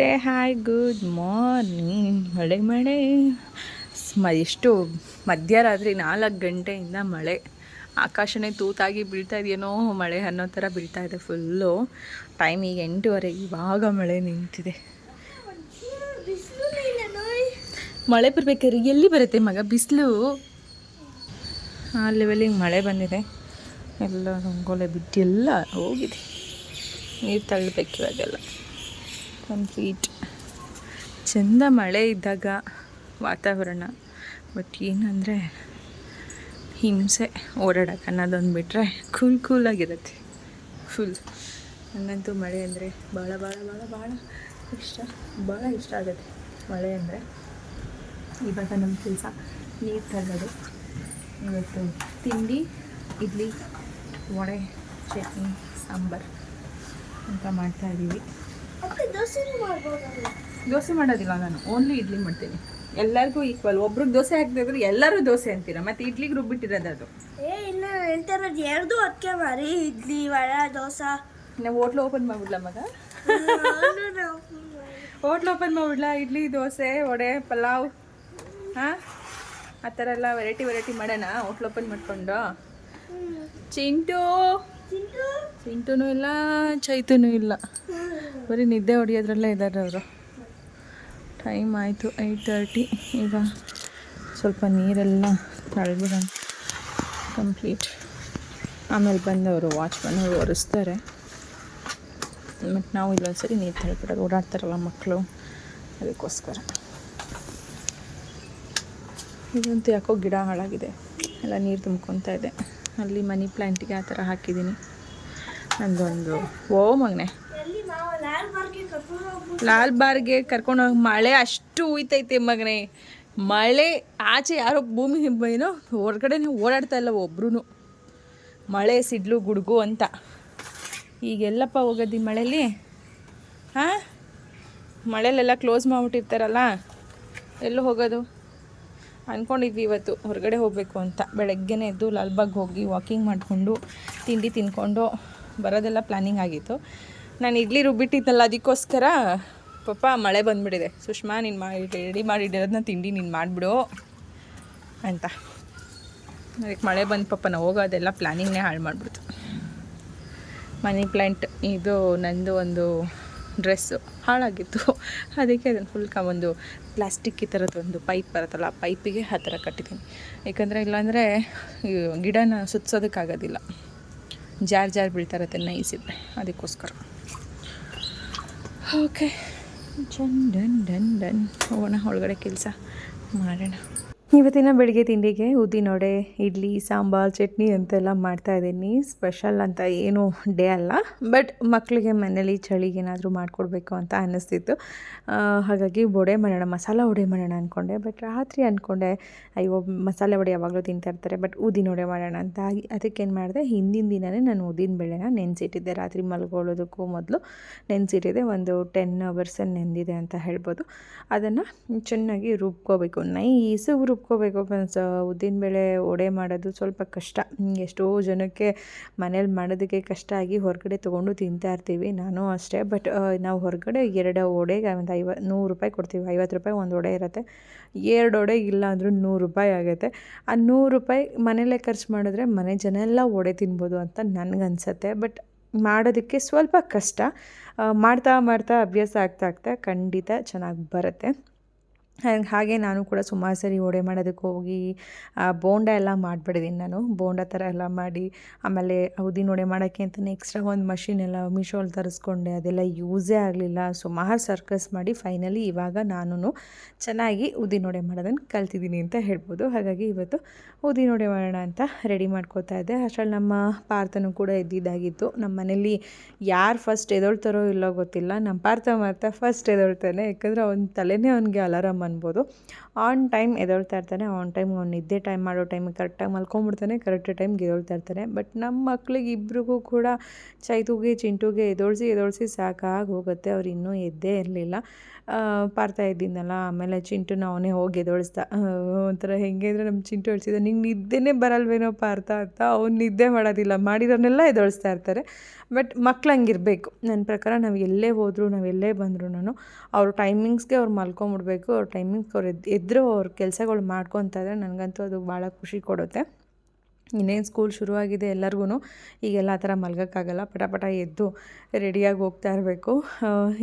Say hi good morning ಮಳೆ ಮಳೆ. ಮ, ಎಷ್ಟು ಮಧ್ಯರಾತ್ರಿ ನಾಲ್ಕು ಗಂಟೆಯಿಂದ ಮಳೆ. ಆಕಾಶನೇ ತೂತಾಗಿ ಬೀಳ್ತಾ ಇದೆಯೇನೋ ಮಳೆ ಅನ್ನೋ ಥರ ಬೀಳ್ತಾ ಇದೆ ಫುಲ್ಲು ಟೈಮ್ ಈಗ ಎಂಟೂವರೆ, ಇವಾಗ ಮಳೆ ನಿಂತಿದೆ. ಮಳೆ ಬರ್ಬೇಕಾದ್ರೆ ಎಲ್ಲಿ ಬರುತ್ತೆ ಮಗ? ಬಿಸಿಲು? ಆ ಲೆವೆಲಿಗೆ ಮಳೆ ಬಂದಿದೆ. ಎಲ್ಲ ರಂಗೋಲೆ ಬಿಟ್ಟು ಎಲ್ಲ ಹೋಗಿದೆ. ನೀರು ತಳ್ಳಬೇಕು ಇವಾಗೆಲ್ಲ. ಕಂಪ್ಲೀಟ್ ಚಂದ ಮಳೆ ಇದ್ದಾಗ ವಾತಾವರಣ. ಬಟ್ ಏನಂದರೆ ಹಿಂಸೆ ಓಡಾಡಕ್ಕೆ ಅನ್ನೋದೊಂದು ಬಿಟ್ಟರೆ ಕೂಲ್ ಕೂಲಾಗಿರುತ್ತೆ ಫುಲ್ ನನಗಂತೂ ಮಳೆ ಅಂದರೆ ಭಾಳ ಭಾಳ ಭಾಳ ಭಾಳ ಇಷ್ಟ. ಭಾಳ ಇಷ್ಟ ಆಗುತ್ತೆ ಮಳೆ ಅಂದರೆ. ಇವಾಗ ನಮ್ಮ ಕೆಲಸ ನೀರು ತರೋದು. ಇವತ್ತು ತಿಂಡಿ, ಇಡ್ಲಿ, ವಡೆ, ಚಟ್ನಿ, ಸಾಂಬಾರು ಅಂತ ಮಾಡ್ತಾ ಇದ್ದೀವಿ ದೋಸೆ ಮಾಡೋದಿಲ್ಲ ನಾನು. ಓನ್ಲಿ ಇಡ್ಲಿ ಮಾಡ್ತೀನಿ. ಎಲ್ಲರಿಗೂ ಈಕ್ವಲ್ ಒಬ್ರಿಗೆ ದೋಸೆ ಹಾಕಿದ್ರೆ ಎಲ್ಲರೂ ದೋಸೆ ಅಂತೀರ? ಮತ್ತೆ ಇಡ್ಲಿಗೆ ರುಬ್ಬಿಟ್ಟಿರೋದು ಅದು ಏ ಇಲ್ಲ ಹೇಳ್ತಾ ಇರೋದು ಎರಡು ಅದಕ್ಕೆ ಮಾರಿ ಇಡ್ಲಿ ವಡೆ ದೋಸೆ. ನಾವು ಹೋಟ್ಲು ಓಪನ್ ಮಾಡ್ಬಿಡ್ಲ ಮಗ? ಹೋಟ್ಲ್ ಓಪನ್ ಮಾಡ್ಬಿಡ್ಲ? ಇಡ್ಲಿ ದೋಸೆ ವಡೆ ಪಲಾವ್. ಹಾಂ? ಆ ಥರ ಎಲ್ಲ ವೆರೈಟಿ ವೆರೈಟಿ ಮಾಡೋಣ? ಹೋಟ್ಲ್ ಓಪನ್ ಮಾಡ್ಕೊಂಡು? ಚಿಂಟು? ಚಿಂಟುನೂ ಇಲ್ಲ ಚೈತುನೂ ಇಲ್ಲ. ಬರೀ ನಿದ್ದೆ ಹೊಡಿಯೋದ್ರಲ್ಲೇ ಇದ್ದಾರೆ ಅವರು. ಟೈಮ್ ಆಯಿತು ಏಯ್ಟ್ ತರ್ಟಿ ಈಗ ಸ್ವಲ್ಪ ನೀರೆಲ್ಲ ತಳ್ಬಿಡೋಣ. ಕಂಪ್ಲೀಟ್ ಆಮೇಲೆ ಬಂದವರು ವಾಚ್ಮನ್ ಅವರು ಒರೆಸ್ತಾರೆ. ಮತ್ತು ನಾವು ಇಲ್ಲೊಂದ್ಸರಿ ನೀರು ತಳ್ಬಿಡೋದು. ಓಡಾಡ್ತಾರಲ್ಲ ಮಕ್ಕಳು ಅದಕ್ಕೋಸ್ಕರ. ಇದಂತೂ ಯಾಕೋ ಗಿಡ ಹಾಳಾಗಿದೆ. ಎಲ್ಲ ನೀರು ತುಂಬ್ಕೊತಾ ಇದೆ. ಅಲ್ಲಿ ಮನಿ ಪ್ಲ್ಯಾಂಟಿಗೆ ಆ ಥರ ಹಾಕಿದ್ದೀನಿ. ನಂದೊಂದು, ಓ ಮಗನೆ ಎಲ್ಲಿ ಮಾವ ಲಾಲ್ ಬಾರ್ಗೆ ಕರ್ಕೊಂಡು ಹೋಗ್ಬಿಟ್ಟು ಲಾಲ್ ಬಾರ್ಗೆ ಕರ್ಕೊಂಡು ಹೋಗಿ ಮಳೆ ಅಷ್ಟು ಉಯ್ತೈತೆ ಮಗನೇ. ಮಳೆ ಆಚೆ ಯಾರೋ ಭೂಮಿ ಏನೋ ಹೊರಗಡೆನೇ ಓಡಾಡ್ತಾ ಇಲ್ಲ ಒಬ್ರು ಮಳೆ, ಸಿಡ್ಲು, ಗುಡುಗು ಅಂತ. ಈಗೆಲ್ಲಪ್ಪ ಹೋಗೋದು ಈ ಮಳೆಯಲ್ಲಿ ಹಾಂ? ಮಳೆಲೆಲ್ಲ ಕ್ಲೋಸ್ ಮಾಡಿಬಿಟ್ಟಿರ್ತಾರಲ್ಲ? ಎಲ್ಲೂ ಹೋಗೋದು? ಅಂದ್ಕೊಂಡಿದ್ವಿ ಇವತ್ತು. ಹೊರಗಡೆ ಹೋಗಬೇಕು ಅಂತ. ಬೆಳಗ್ಗೆನೇ ಎದ್ದು ಲಾಲ್ಬಾಗ್ ಹೋಗಿ ವಾಕಿಂಗ್ ಮಾಡಿಕೊಂಡು, ತಿಂಡಿ ತಿನ್ಕೊಂಡು ಬರೋದೆಲ್ಲ ಪ್ಲ್ಯಾನಿಂಗ್ ಆಗಿತ್ತು. ನಾನು ಇಡ್ಲಿ ರುಬ್ಬಿಟ್ಟಿದ್ನಲ್ಲ, ಅದಕ್ಕೋಸ್ಕರ ಪಾಪ ಮಳೆ ಬಂದುಬಿಟ್ಟಿದೆ. ಸುಷ್ಮಾ, ನೀನು ಮಾಡಿ ರೆಡಿ ಮಾಡಿಟ್ಟಿರೋದನ್ನ ತಿಂಡಿ ನೀನು ಮಾಡಿಬಿಡು ಅಂತ. ಅದಕ್ಕೆ ಮಳೆ ಬಂದು ಪಾಪ ನಾವು ಹೋಗೋದೆಲ್ಲ ಪ್ಲ್ಯಾನಿಂಗ್ನೇ ಹಾಳು ಮಾಡಿಬಿಡ್ತು. ಮನಿ ಪ್ಲ್ಯಾಂಟ್ ಇದು ನಂದು ಒಂದು ಡ್ರೆಸ್ಸು ಹಾಳಾಗಿತ್ತು. ಅದಕ್ಕೆ ಅದನ್ನು ಫುಲ್ ಕ ಒಂದು ಪ್ಲಾಸ್ಟಿಕ್ ಈ ಥರದ್ದು ಒಂದು ಪೈಪ್ ಬರುತ್ತಲ್ಲ, ಆ ಪೈಪಿಗೆ ಆ ಥರ ಕಟ್ಟಿದ್ದೀನಿ. ಯಾಕಂದರೆ ಇಲ್ಲಾಂದರೆ ಗಿಡನ ಸುತ್ತಿಸೋದಕ್ಕಾಗೋದಿಲ್ಲ ಜಾರ್ ಜಾರ್ ಬೀಳ್ತಾ ಅದನ್ನು ನೈಸಿದ್ರೆ, ಅದಕ್ಕೋಸ್ಕರ. Okay done done done done ಹೋಗೋಣ ಒಳಗಡೆ ಕೆಲಸ ಮಾಡೋಣ. ಇವತ್ತಿನ ಬೆಳಗ್ಗೆ ತಿಂಡಿಗೆ ಉದ್ದಿನೊಡೆ ಇಡ್ಲಿ, ಸಾಂಬಾರು, ಚಟ್ನಿ ಅಂತೆಲ್ಲ ಮಾಡ್ತಾ ಇದ್ದೀನಿ. ಸ್ಪೆಷಲ್ ಅಂತ ಏನು ಡೇ ಅಲ್ಲ. ಬಟ್ ಮಕ್ಕಳಿಗೆ ಮನೇಲಿ ಚಳಿಗೆ ಏನಾದರೂ ಮಾಡಿಕೊಡ್ಬೇಕು ಅಂತ ಅನ್ನಿಸ್ತಿತ್ತು. ಹಾಗಾಗಿ ವಡೆ ಮಾಡೋಣ, ಮಸಾಲ ವಡೆ ಮಾಡೋಣ ಅಂದ್ಕೊಂಡೆ ಬಟ್ ರಾತ್ರಿ ಅಂದ್ಕೊಂಡೆ ಅಯ್ಯೋ, ಮಸಾಲೆ ವಡೆ ಯಾವಾಗಲೂ ತಿಂತಾ ಇರ್ತಾರೆ, ಬಟ್ ಉದ್ದಿನ ವಡೆ ಮಾಡೋಣ ಅಂತ. ಆಗಿ ಅದಕ್ಕೇನು ಮಾಡಿದೆ, ಹಿಂದಿನ ದಿನವೇ ನಾನು ಉದ್ದಿನ ಬೇಳೆನ ನೆನೆಸಿಟ್ಟಿದ್ದೆ. ರಾತ್ರಿ ಮಲ್ಕೊಳ್ಳೋದಕ್ಕೂ ಮೊದಲು ನೆನೆಸಿಟ್ಟಿದೆ ಒಂದು ಟೆನ್ ಅವರ್ಸಲ್ಲಿ ನೆಂದಿದೆ ಅಂತ ಹೇಳ್ಬೋದು. ಅದನ್ನು ಚೆನ್ನಾಗಿ ರುಬ್ಕೋಬೇಕು. ನೈಸಾಗಿ ರುಬ್ಕೋಬೇಕು ಫ್ರೆಂಡ್ಸ್ ಉದ್ದಿನಬೇಳೆ ಒಡೆ ಮಾಡೋದು ಸ್ವಲ್ಪ ಕಷ್ಟ. ಎಷ್ಟೋ ಜನಕ್ಕೆ ಮನೇಲಿ ಮಾಡೋದಕ್ಕೆ ಕಷ್ಟ ಆಗಿ ಹೊರಗಡೆ ತೊಗೊಂಡು ತಿಂತಾ ಇರ್ತೀವಿ. ನಾನು ಅಷ್ಟೇ. ಬಟ್ ನಾವು ಹೊರಗಡೆ ಎರಡು ಒಡೆಗೆ ಒಂದು ಐವ, ನೂರು ರೂಪಾಯಿ ಕೊಡ್ತೀವಿ. ಐವತ್ತು ರೂಪಾಯಿ ಒಂದು ಒಡೆ ಇರುತ್ತೆ. ಎರಡು ಒಡೆ ಇಲ್ಲ ಅಂದರೂ ನೂರು ರೂಪಾಯಿ ಆಗುತ್ತೆ. ಆ ನೂರು ರೂಪಾಯಿ ಮನೇಲೇ ಖರ್ಚು ಮಾಡಿದ್ರೆ ಮನೆ ಜನ ಎಲ್ಲ ಒಡೆ ತಿನ್ಬೋದು ಅಂತ ನನಗನ್ಸತ್ತೆ ಬಟ್ ಮಾಡೋದಕ್ಕೆ ಸ್ವಲ್ಪ ಕಷ್ಟ. ಮಾಡ್ತಾ ಮಾಡ್ತಾ ಅಭ್ಯಾಸ ಆಗ್ತಾ ಆಗ್ತಾ ಖಂಡಿತ ಚೆನ್ನಾಗಿ ಬರುತ್ತೆ. ಹಾಗೆ ನಾನು ಕೂಡ ಸುಮಾರು ಸರಿ ಒಡೆ ಮಾಡೋದಕ್ಕೆ ಹೋಗಿ ಬೋಂಡ ಎಲ್ಲ ಮಾಡಿಬಿಡಿದ್ದೀನಿ ನಾನು. ಬೋಂಡ ಥರ ಎಲ್ಲ ಮಾಡಿ, ಆಮೇಲೆ ಉದ್ದಿನ ವಡೆ ಮಾಡೋಕ್ಕೆ ಅಂತಲೇ ಎಕ್ಸ್ಟ್ರಾ ಒಂದು ಮಷಿನ್ ಎಲ್ಲ ಮೀಶೋಲ್ಲಿ ತರಿಸ್ಕೊಂಡೆ. ಅದೆಲ್ಲ ಯೂಸೇ ಆಗಲಿಲ್ಲ. ಸುಮಾರು ಸರ್ಕಸ್ ಮಾಡಿ ಫೈನಲಿ ಇವಾಗ ನಾನು ಚೆನ್ನಾಗಿ ಉದ್ದಿನ ವಡೆ ಮಾಡೋದನ್ನು ಕಲ್ತಿದ್ದೀನಿ ಅಂತ ಹೇಳ್ಬೋದು. ಹಾಗಾಗಿ ಇವತ್ತು ಉದ್ದಿನ ನೋಡಿ ಮಾಡೋಣ ಅಂತ ರೆಡಿ ಮಾಡ್ಕೋತಾ ಇದ್ದೆ. ಅಷ್ಟರಲ್ಲಿ ನಮ್ಮ ಪಾರ್ಥನೂ ಕೂಡ ಇದ್ದಿದ್ದಾಗಿತ್ತು ನಮ್ಮ ಮನೇಲಿ ಯಾರು ಫಸ್ಟ್ ಎದೊಳ್ತಾರೋ ಇಲ್ಲೋ ಗೊತ್ತಿಲ್ಲ. ನಮ್ಮ ಪಾರ್ಥ ಮಾತ್ರ ಫಸ್ಟ್ ಎದೊಳ್ತಾನೆ. ಯಾಕಂದರೆ ಅವ್ನ ತಲೆನೇ ಅವನಿಗೆ ಅಲಾರಾಮ್ ಅನ್ಬೋದು. ಆನ್ ಟೈಮ್ ಎದೊಳ್ತಾ ಇರ್ತಾನೆ. ಆನ್ ಟೈಮ್ ಅವ್ನು ನಿದ್ದೆ ಟೈಮ್ ಮಾಡೋ ಟೈಮಿಗೆ ಕರೆಕ್ಟಾಗಿ ಮಲ್ಕೊಂಬಿಡ್ತಾನೆ. ಕರೆಕ್ಟ್ ಟೈಮ್ಗೆ ಎದೊಳ್ತಾ ಇರ್ತಾನೆ. ಬಟ್ ನಮ್ಮ ಮಕ್ಳಿಗೆ ಇಬ್ರಿಗೂ ಕೂಡ ಚೈತುಗೆ, ಚಿಂಟುಗೆ ಎದೊಳಿಸಿ ಎದೊಳಿಸಿ ಸಾಕಾಗಿ ಹೋಗುತ್ತೆ. ಅವ್ರು ಇನ್ನೂ ಎದ್ದೇ ಇರಲಿಲ್ಲ. ಪಾರ್ಥ ಇದ್ದಿದ್ದನಲ್ಲ ಆಮೇಲೆ ಚಿಂಟುನ ಅವನೇ ಹೋಗಿ ಎದೊಳಿಸ್ತಾ ಒಂಥರ ಹೆಂಗೆ ಅಂದರೆ ನಮ್ಮ ಚಿಂಟು ಹೇಳ್ತಿದ್ದ ನಿಂಗೆ ನಿದ್ದೆನೇ ಬರಲ್ವೇನೋಪ್ಪ ಅರ್ಥ ಅಂತ ಅವ್ನು ನಿದ್ದೆ ಮಾಡೋದಿಲ್ಲ. ಮಾಡಿರೋನೆಲ್ಲ ಎದೊಳಿಸ್ತಾ ಇರ್ತಾರೆ. ಬಟ್ ಮಕ್ಳು ಹಂಗಿರಬೇಕು. ನನ್ನ ಪ್ರಕಾರ ನಾವು ಎಲ್ಲೇ ಹೋದರೂ, ನಾವು ಎಲ್ಲೇ ಬಂದ್ರೂ ಅವ್ರ ಟೈಮಿಂಗ್ಸ್ಗೆ ಅವ್ರು ಮಲ್ಕೊಂಬಿಡ್ಬೇಕು. ಅವ್ರ ಟೈಮಿಂಗ್ಸ್ ಅವ್ರು ಎದ್ದು ಎದ್ದರೂ ಅವ್ರ ಕೆಲಸಗಳು ಮಾಡ್ಕೊತಾ ಇದ್ರೆ ನನಗಂತೂ ಅದು ಭಾಳ ಖುಷಿ ಕೊಡುತ್ತೆ. ಇನ್ನೇನು ಸ್ಕೂಲ್ ಶುರುವಾಗಿದೆ ಎಲ್ಲರಿಗೂ ಈಗೆಲ್ಲ ಆ ಥರ ಮಲ್ಗೋಕ್ಕಾಗಲ್ಲ ಪಟ ಎದ್ದು ರೆಡಿಯಾಗಿ ಹೋಗ್ತಾ ಇರಬೇಕು.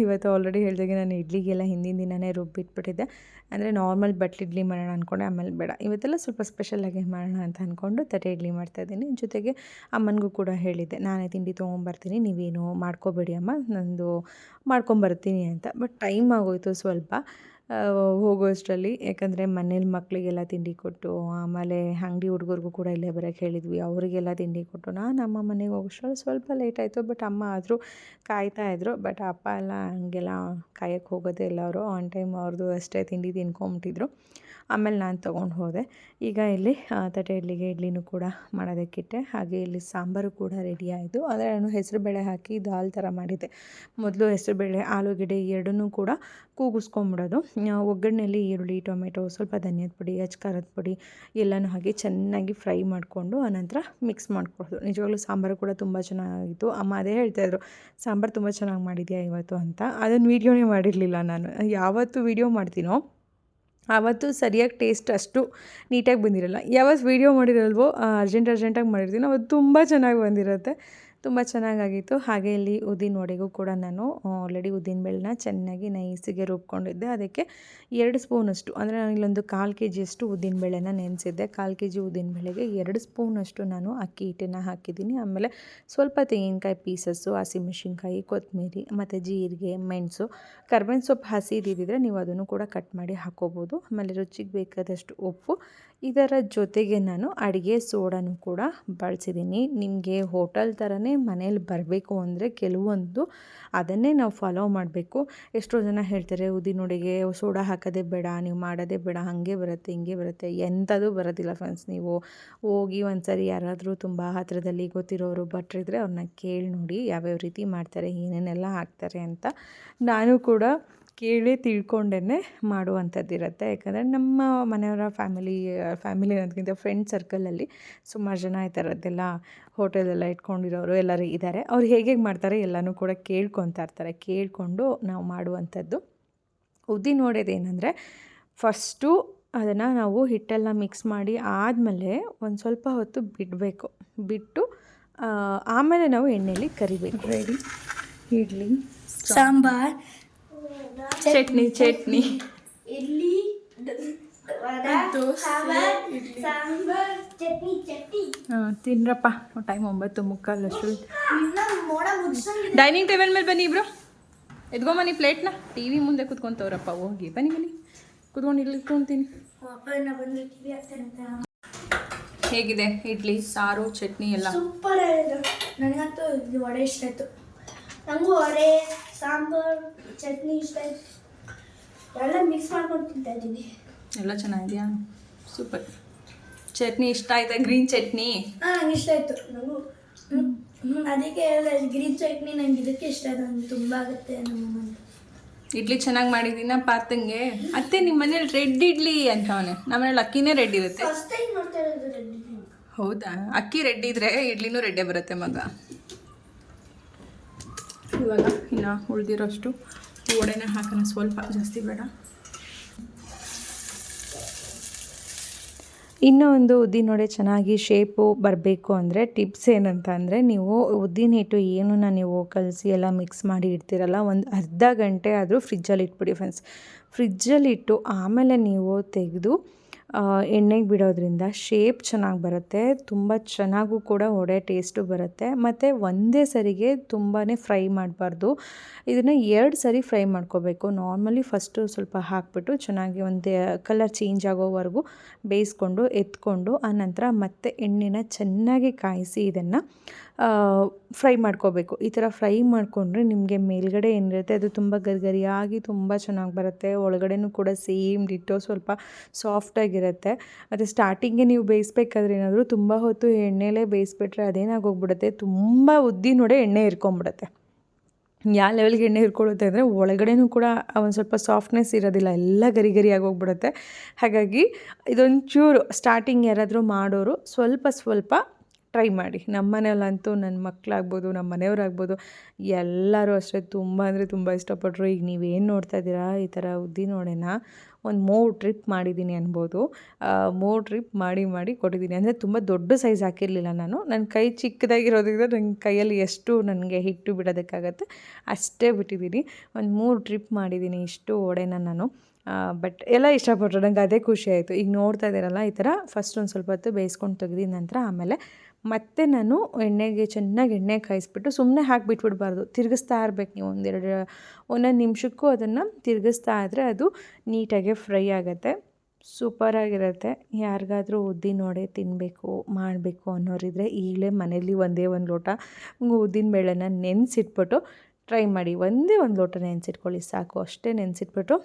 ಇವತ್ತು ಆಲ್ರೆಡಿ ಹೇಳಿದಾಗೆ ನಾನು ಇಡ್ಲಿಗೆಲ್ಲ ಹಿಂದಿನ ದಿನವೇ ರುಬ್ಬಿಟ್ಬಿಟ್ಟಿದ್ದೆ. ಅಂದರೆ ನಾರ್ಮಲ್ ಬಟ್ಲು ಇಡ್ಲಿ ಮಾಡೋಣ ಅಂದ್ಕೊಂಡೆ ಆಮೇಲೆ ಬೇಡ. ಇವತ್ತೆಲ್ಲ ಸ್ವಲ್ಪ ಸ್ಪೆಷಲಾಗಿ ಮಾಡೋಣ ಅಂತ ಅಂದ್ಕೊಂಡು ತಟ್ಟೆ ಇಡ್ಲಿ ಮಾಡ್ತಾಯಿದ್ದೀನಿ ಜೊತೆಗೆ ಅಮ್ಮನಿಗೂ ಕೂಡ ಹೇಳಿದ್ದೆ, ನಾನೇ ತಿಂಡಿ ತೊಗೊಂಬರ್ತೀನಿ, ನೀವೇನು ಮಾಡ್ಕೋಬೇಡಿ ಅಮ್ಮ, ನಂದು ಮಾಡ್ಕೊಂಬರ್ತೀನಿ ಅಂತ. ಬಟ್ ಟೈಮ್ ಆಗೋಯ್ತು ಸ್ವಲ್ಪ. ಹೋಗೋಷ್ಟರಲ್ಲಿ ಯಾಕಂದರೆ ಮನೇಲಿ ಮಕ್ಕಳಿಗೆಲ್ಲ ತಿಂಡಿ ಕೊಟ್ಟು, ಆಮೇಲೆ ಅಂಗಡಿ ಹುಡುಗರಿಗೂ ಕೂಡ ಇಲ್ಲೇ ಬರೋಕ್ಕೆ ಹೇಳಿದ್ವಿ. ಅವರಿಗೆಲ್ಲ ತಿಂಡಿ ಕೊಟ್ಟು, ನಾನು ಅಮ್ಮ ಮನೆಗೆ ಹೋಗೋಷ್ಟರಲ್ಲಿ ಸ್ವಲ್ಪ ಲೇಟ್ ಆಯಿತು. ಬಟ್ ಅಮ್ಮ ಆದರೂ ಕಾಯ್ತಾ ಇದ್ರು. ಬಟ್ ಅಪ್ಪ ಎಲ್ಲ ಹಂಗೆಲ್ಲ ಕಾಯಕ್ಕೆ ಹೋಗೋದೇ ಇಲ್ಲ. ಅವರು ಆನ್ ಟೈಮ್ ಅವ್ರದ್ದು ಅಷ್ಟೇ ತಿಂಡಿ ತಿನ್ಕೊಂಬಿಟ್ಟಿದ್ರು. ಆಮೇಲೆ ನಾನು ತೊಗೊಂಡು ಹೋದೆ. ಈಗ ಇಲ್ಲಿ ತಟ್ಟೆ ಇಡ್ಲಿಗೆ ಇಡ್ಲಿನೂ ಕೂಡ ಮಾಡೋದಕ್ಕಿಟ್ಟೆ. ಹಾಗೆ ಇಲ್ಲಿ ಸಾಂಬಾರು ಕೂಡ ರೆಡಿ ಆಯಿತು. ಆದರೆ ನಾನು ಹೆಸರುಬೇಳೆ ಹಾಕಿ ದಾಲ್ ಥರ ಮಾಡಿದ್ದೆ. ಮೊದಲು ಹೆಸರುಬೇಳೆ ಆಲೂಗೆಡ್ಡೆ ಎರಡನ್ನೂ ಕೂಡ ಕೂಗಿಸ್ಕೊಂಬಿಡೋದು. ಒಗ್ಗರಣೆಯಲ್ಲಿ ಈರುಳ್ಳಿ, ಟೊಮೆಟೊ, ಸ್ವಲ್ಪ ಧನಿಯದ ಪುಡಿ ಖಾರದ ಪುಡಿ ಎಲ್ಲನೂ ಹಾಕಿ ಚೆನ್ನಾಗಿ ಫ್ರೈ ಮಾಡಿಕೊಂಡು ಆನಂತರ ಮಿಕ್ಸ್ ಮಾಡ್ಕೊಳ್ಳೋದು ನಿಜವಾಗ್ಲೂ ಸಾಂಬಾರು ಕೂಡ ತುಂಬ ಚೆನ್ನಾಗಿತ್ತು. ಅಮ್ಮ ಅದೇ ಹೇಳ್ತಾಯಿದ್ರು ಸಾಂಬಾರು ತುಂಬ ಚೆನ್ನಾಗಿ ಮಾಡಿದ್ಯಾ ಇವತ್ತು? ಅಂತ. ಅದನ್ನು ವೀಡಿಯೋನೇ ಮಾಡಿರಲಿಲ್ಲ ನಾನು. ಯಾವತ್ತು ವೀಡಿಯೋ ಮಾಡ್ತೀನೋ ಆವತ್ತು ಸರಿಯಾಗಿ ಟೇಸ್ಟ್ ಅಷ್ಟು ನೀಟಾಗಿ ಬಂದಿರಲ್ಲ. ಯಾವತ್ತು ವೀಡಿಯೋ ಮಾಡಿರಲ್ವೋ ಅರ್ಜೆಂಟ್ ಅರ್ಜೆಂಟಾಗಿ ಮಾಡಿರ್ತೀನಿ. ಅವತ್ತು ತುಂಬ ಚೆನ್ನಾಗಿ ಬಂದಿರುತ್ತೆ. ತುಂಬ ಚೆನ್ನಾಗಾಗಿತ್ತು. ಹಾಗೆ ಇಲ್ಲಿ ಉದ್ದಿನ ವಡೆಗೂ ಕೂಡ ನಾನು ಆಲ್ರೆಡಿ ಉದ್ದಿನ ಬೇಳೆನ ಚೆನ್ನಾಗಿ ನೈಸಿಗೆ ರುಬ್ಕೊಂಡಿದ್ದೆ. ಅದಕ್ಕೆ ಎರಡು ಸ್ಪೂನಷ್ಟು, ಅಂದರೆ ನಾನು ಇಲ್ಲೊಂದು ಕಾಲು ಕೆ ಜಿಯಷ್ಟು ಉದ್ದಿನ ಬೇಳೆನ ನೆನೆಸಿದ್ದೆ. ಕಾಲು ಕೆ ಜಿ ಉದ್ದಿನ ಬೇಳೆಗೆ ಎರಡು ಸ್ಪೂನಷ್ಟು ನಾನು ಅಕ್ಕಿ ಹಿಟ್ಟನ್ನು ಹಾಕಿದ್ದೀನಿ. ಆಮೇಲೆ ಸ್ವಲ್ಪ ತೆಂಗಿನಕಾಯಿ ಪೀಸಸ್ಸು ಹಸಿಮೆಣಸಿನ್ಕಾಯಿ ಕೊತ್ತಂಬರಿ, ಮತ್ತು ಜೀರಿಗೆ, ಮೆಣಸು, ಕರ್ಬೇವಿನ ಸೊಪ್ಪು ಹಸಿದಿದ್ದರೆ ನೀವು ಅದನ್ನು ಕೂಡ ಕಟ್ ಮಾಡಿ ಹಾಕೋಬೋದು. ಆಮೇಲೆ ರುಚಿಗೆ ಬೇಕಾದಷ್ಟು ಉಪ್ಪು ಇದರ ಜೊತೆಗೆ ನಾನು ಅಡುಗೆ ಸೋಡಾನು ಕೂಡ ಬಳಸಿದ್ದೀನಿ. ನಿಮಗೆ ಹೋಟೆಲ್ ಥರನೇ ಮನೇಲಿ ಬರಬೇಕು ಅಂದರೆ ಕೆಲವೊಂದು ಅದನ್ನೇ ನಾವು ಫಾಲೋ ಮಾಡಬೇಕು. ಎಷ್ಟೋ ಜನ ಹೇಳ್ತಾರೆ ಉದಿನೊಡೆಗೆ ಸೋಡಾ ಹಾಕೋದೇ ಬೇಡ, ನೀವು ಮಾಡೋದೇ ಬೇಡ, ಹಾಗೆ ಬರುತ್ತೆ, ಹಿಂಗೆ ಬರುತ್ತೆ. ಎಂಥದ್ದು ಬರೋದಿಲ್ಲ ಫ್ರೆಂಡ್ಸ್ ನೀವು. ಹೋಗಿ ಒಂದು ಸರಿ ಯಾರಾದರೂ ತುಂಬ ಹತ್ತಿರದಲ್ಲಿ ಗೊತ್ತಿರೋರು ಭಟ್ರಿದ್ರೆ ಅವ್ರನ್ನ ಕೇಳಿ ನೋಡಿ ಯಾವ್ಯಾವ ರೀತಿ ಮಾಡ್ತಾರೆ, ಏನೇನೆಲ್ಲ ಹಾಕ್ತಾರೆ ಅಂತ. ನಾನು ಕೂಡ ಕೇಳಿ ತಿಳ್ಕೊಂಡೇ ಮಾಡುವಂಥದ್ದಿರುತ್ತೆ. ಯಾಕಂದರೆ ನಮ್ಮ ಮನೆಯವರ ಫ್ಯಾಮಿಲಿ ಫ್ಯಾಮಿಲಿ ಅನ್ನೋದಕ್ಕಿಂತ ಫ್ರೆಂಡ್ ಸರ್ಕಲಲ್ಲಿ ಸುಮಾರು ಜನ ಈ ಥರದ್ದೆಲ್ಲ ಹೋಟೆಲೆಲ್ಲ ಇಟ್ಕೊಂಡಿರೋರು ಎಲ್ಲರೂ ಇದ್ದಾರೆ ಅವ್ರು ಹೇಗೆ ಹೇಗೆ ಮಾಡ್ತಾರೆ ಎಲ್ಲನೂ ಕೂಡ ಕೇಳ್ಕೊತಾ ಇರ್ತಾರೆ. ಕೇಳಿಕೊಂಡು ನಾವು ಮಾಡುವಂಥದ್ದು. ಉದ್ದಿ ನೋಡೋದೇನೆಂದರೆ ಫಸ್ಟು ಅದನ್ನು ನಾವು ಹಿಟ್ಟೆಲ್ಲ ಮಿಕ್ಸ್ ಮಾಡಿ ಆದಮೇಲೆ ಒಂದು ಸ್ವಲ್ಪ ಹೊತ್ತು ಬಿಡಬೇಕು. ಬಿಟ್ಟು ಆಮೇಲೆ ನಾವು ಎಣ್ಣೆಯಲ್ಲಿ ಕರಿಬೇಕು. ರೆಡಿ ಇಡ್ಲಿ ಸಾಂಬಾರ್ ಚಟ್ನಿ ಚಟ್ನಿ. ಇಡ್ಲಿ ತಿನ್ರಪ್ಪ. ಟೈಮ್ ಒಂಬತ್ತು ಮೋಡ ಮುಗ್ಸಂಗಿದೆ ಡೈನಿಂಗ್ ಟೇಬಲ್ ಮೇಲೆ ಬನ್ನಿ ಇಬ್ರು ಎದ್ಕೊಂಬನ್ನಿ ಪ್ಲೇಟ್ನ ಟಿ ವಿ ಮುಂದೆ ಕುತ್ಕೊಂತವ್ರಪ್ಪ ಹೋಗಿ ಬನ್ನಿ ಬನ್ನಿ. ಕುತ್ಕೊಂಡು ಇಲ್ಲಿ ಟಿವಿ ಹೇಗಿದೆ? ಇಡ್ಲಿ ಸಾರು ಚಟ್ನಿ ಎಲ್ಲ? ಸೂಪರ್ ನನಗಂತೂ ವಡೆ ಇಷ್ಟ ಆಯಿತು. ನನಗೂ ವಡೆ ಸಾಂಬಾರ್ ಚಟ್ನಿ ಇಷ್ಟ ಆಯ್ತು. ಎಲ್ಲ ಮಿಕ್ಸ್ ಮಾಡ್ಕೊಂಡು ತಿಂತಾ ಇದ್ದೀನಿ. ಎಲ್ಲ ಚೆನ್ನಾಗಿದೆಯಾ? ಸೂಪರ್ ಚಟ್ನಿ ಇಷ್ಟ ಆಯ್ತಾ? ಗ್ರೀನ್ ಚಟ್ನಿ? ಹಾಂ ನಂಗೆ ಇಷ್ಟ ಆಯಿತು. ನನಗೂ ಹ್ಞೂ ಅದಕ್ಕೆ ಎಲ್ಲ ಗ್ರೀನ್ ಚಟ್ನಿ ನಂಗೆ ಇದಕ್ಕೆ ಇಷ್ಟ ಆಯ್ತು. ನಂಗೆ ತುಂಬ ಆಗುತ್ತೆ ನಮ್ಮ ಇಡ್ಲಿ ಚೆನ್ನಾಗಿ ಮಾಡಿದ್ದೀನ ಪಾತಂಗೆ? ಅತ್ತೆ ನಿಮ್ಮ ಮನೇಲಿ ರೆಡ್ ಇಡ್ಲಿ ಅಂತ ಅವನೆ. ನಮ್ಮ ಮನೇಲಿ ಅಕ್ಕಿನೇ ರೆಡ್ ಇರುತ್ತೆ. ಹೌದಾ? ಅಕ್ಕಿ ರೆಡ್ ಇದ್ರೆ ಇಡ್ಲಿನೂ ರೆಡ್ಡೇ ಬರುತ್ತೆ ಮಗ. ಇವಾಗ ಇನ್ನು ಉಳಿದಿರೋಷ್ಟು ವಡೆನ ಹಾಕೋಣ ಸ್ವಲ್ಪ ಜಾಸ್ತಿ ಬೇಡ. ಇನ್ನೂ ಒಂದು ಉದ್ದಿನ ವಡೆ ಚೆನ್ನಾಗಿ ಶೇಪು ಬರಬೇಕು ಅಂದರೆ ಟಿಪ್ಸ್ ಏನಂತ ಅಂದರೆ ನೀವು ಉದ್ದಿನ ಹಿಟ್ಟು ಏನನ್ನ ನೀವು ಕಲಸಿ ಎಲ್ಲ ಮಿಕ್ಸ್ ಮಾಡಿ ಇಡ್ತೀರಲ್ಲ ಒಂದು ಅರ್ಧ ಗಂಟೆ ಆದರೂ ಫ್ರಿಜ್ಜಲ್ಲಿ ಇಟ್ಬಿಡಿ ಫ್ರೆಂಡ್ಸ್ ಫ್ರಿಜ್ಜಲ್ಲಿ ಇಟ್ಟು ಆಮೇಲೆ ನೀವು ತೆಗೆದು ಎಣ್ಣೆಗೆ ಬಿಡೋದ್ರಿಂದ ಶೇಪ್ ಚೆನ್ನಾಗಿ ಬರುತ್ತೆ, ತುಂಬ ಚೆನ್ನಾಗೂ ಕೂಡ ಒಡೆ ಟೇಸ್ಟು ಬರುತ್ತೆ, ಮತ್ತು ಒಂದೇ ಸರಿಗೆ ತುಂಬಾ ಫ್ರೈ ಮಾಡಬಾರ್ದು. ಇದನ್ನು ಎರಡು ಸರಿ ಫ್ರೈ ಮಾಡ್ಕೋಬೇಕು. ನಾರ್ಮಲಿ ಫಸ್ಟು ಸ್ವಲ್ಪ ಹಾಕ್ಬಿಟ್ಟು ಚೆನ್ನಾಗಿ ಒಂದು ಕಲರ್ ಚೇಂಜ್ ಆಗೋವರೆಗೂ ಬೇಯಿಸ್ಕೊಂಡು, ಎತ್ಕೊಂಡು, ಆನಂತರ ಮತ್ತೆ ಎಣ್ಣೆನ ಚೆನ್ನಾಗಿ ಕಾಯಿಸಿ ಇದನ್ನು ಫ್ರೈ ಮಾಡ್ಕೋಬೇಕು. ಈ ಥರ ಫ್ರೈ ಮಾಡಿಕೊಂಡ್ರೆ ನಿಮಗೆ ಮೇಲ್ಗಡೆ ಏನಿರುತ್ತೆ, ಅದು ತುಂಬ ಗರಿಗರಿಯಾಗಿ ತುಂಬ ಚೆನ್ನಾಗಿ ಬರುತ್ತೆ. ಒಳಗಡೆನೂ ಕೂಡ ಸೇಮ್ ಡಿಟ್ಟು ಸ್ವಲ್ಪ ಸಾಫ್ಟಾಗಿರುತ್ತೆ ಮತ್ತು ಸ್ಟಾರ್ಟಿಂಗೆ ನೀವು ಬೇಯಿಸ್ಬೇಕಾದ್ರೆ ಏನಾದರೂ ತುಂಬ ಹೊತ್ತು ಎಣ್ಣೆಲೇ ಬೇಯಿಸ್ಬಿಟ್ರೆ ಅದೇನಾಗೋಗ್ಬಿಡುತ್ತೆ, ತುಂಬ ಉದ್ದಿ ನೋಡಿ ಎಣ್ಣೆ ಇರ್ಕೊಂಬಿಡುತ್ತೆ. ಯಾವ ಲೆವೆಲ್ಗೆ ಎಣ್ಣೆ ಹಿಡ್ಕೊಳ್ಳುತ್ತೆ ಅಂದರೆ ಒಳಗಡೆನೂ ಕೂಡ ಒಂದು ಸ್ವಲ್ಪ ಸಾಫ್ಟ್ನೆಸ್ ಇರೋದಿಲ್ಲ, ಎಲ್ಲ ಗರಿ ಗರಿ ಆಗೋಗ್ಬಿಡುತ್ತೆ ಹಾಗಾಗಿ ಇದೊಂಚೂರು ಸ್ಟಾರ್ಟಿಂಗ್ ಯಾರಾದರೂ ಮಾಡೋರು ಸ್ವಲ್ಪ ಸ್ವಲ್ಪ ಟ್ರೈ ಮಾಡಿ. ನಮ್ಮ ಮನೆಯಲ್ಲಂತೂ ನನ್ನ ಮಕ್ಕಳಾಗ್ಬೋದು ನಮ್ಮ ಮನೆಯವರಾಗ್ಬೋದು, ಎಲ್ಲರೂ ಅಷ್ಟೇ ತುಂಬ ಅಂದರೆ ತುಂಬ ಇಷ್ಟಪಟ್ಟರು ಈಗ ನೀವೇನು ನೋಡ್ತಾ ಇದ್ದೀರಾ? ಈ ಥರ ಉದ್ದಿನ ನೋಡೋಣ ಒಂದು ಮೂರು ಟ್ರಿಪ್ ಮಾಡಿದ್ದೀನಿ ಅನ್ಬೋದು. ಮೂರು ಟ್ರಿಪ್ ಮಾಡಿ ಮಾಡಿ ಕೊಟ್ಟಿದ್ದೀನಿ ಅಂದರೆ ತುಂಬ ದೊಡ್ಡ ಸೈಜ್ ಹಾಕಿರಲಿಲ್ಲ ನಾನು. ನನ್ನ ಕೈ ಚಿಕ್ಕದಾಗಿರೋದ್ರಿಂದ ನನ್ನ ಕೈಯಲ್ಲಿ ಎಷ್ಟು ನನಗೆ ಹಿಟ್ಟು ಬಿಡೋದಕ್ಕಾಗತ್ತೆ ಅಷ್ಟೇ ಬಿಟ್ಟಿದ್ದೀನಿ ಒಂದು ಮೂರು ಟ್ರಿಪ್ ಮಾಡಿದ್ದೀನಿ ಇಷ್ಟು ಒಡೆನ ನಾನು. ಬಟ್ ಎಲ್ಲ ಇಷ್ಟಪಟ್ಟರು ನನಗೆ ಅದೇ ಖುಷಿ ಆಯಿತು. ಈಗ ನೋಡ್ತಾ ಇದ್ದೀರಲ್ಲ, ಈ ಥರ ಫಸ್ಟ್ ಒಂದು ಸ್ವಲ್ಪ ಹೊತ್ತು ಬೇಯಿಸ್ಕೊಂಡು ತೆಗ್ದಿದ ನಂತರ ಆಮೇಲೆ ಮತ್ತೆ ನಾನು ಎಣ್ಣೆಗೆ ಚೆನ್ನಾಗಿ ಎಣ್ಣೆ ಕಾಯಿಸ್ಬಿಟ್ಟು ಸುಮ್ಮನೆ ಹಾಕಿಬಿಟ್ಬಿಡ್ಬಾರ್ದು. ತಿರುಗಿಸ್ತಾ ಇರ್ಬೇಕು ನೀವು ಒಂದೆರಡು ಒಂದೊಂದು ನಿಮಿಷಕ್ಕೂ ಅದನ್ನು ತಿರುಗಿಸ್ತಾ ಇದ್ದರೆ ಅದು ನೀಟಾಗಿ ಫ್ರೈ ಆಗುತ್ತೆ. ಸೂಪರಾಗಿರುತ್ತೆ ಯಾರಿಗಾದರೂ ಉದ್ದಿನ ವಡೆ ತಿನ್ನಬೇಕು ಮಾಡಬೇಕು ಅನ್ನೋರಿದ್ರೆ ಈಗಲೇ ಮನೇಲಿ ಒಂದೇ ಒಂದು ಲೋಟ ಉದ್ದಿನ ಬೇಳೆನ ನೆನೆಸಿಟ್ಬಿಟ್ಟು ಟ್ರೈ ಮಾಡಿ. ಒಂದೇ ಒಂದು ಲೋಟ ನೆನೆಸಿಟ್ಕೊಳ್ಳಿ, ಸಾಕು. ಅಷ್ಟೇ ನೆನೆಸಿಟ್ಬಿಟ್ಟು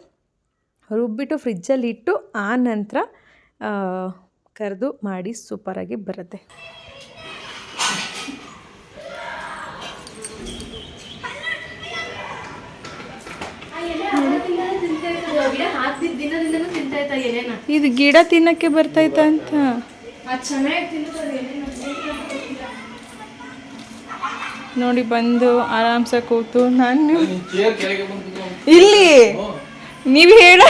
ರುಬ್ಬಿಟ್ಟು ಫ್ರಿಜ್ಜಲ್ಲಿ ಇಟ್ಟು ಆ ನಂತರ ಕರೆದು ಮಾಡಿ ಸೂಪರಾಗಿ ಬರುತ್ತೆ ಹಾಕ್ತಿದ್ದ ದಿನದಿಂದನೂ ತಿಂತಾ ಇತ್ತ ಏನೇನ ಇದು ಗಿಡ ತಿನ್ನಕ್ಕೆ ಬರ್ತೈತ ಅಂತ. ಅದು ನೋಡಿ ಬಂದು ಆರಾಮ್ಸ ಕೂತು ನಾನು. ಇಲ್ಲಿ? ನೀವು ಹೇಳ.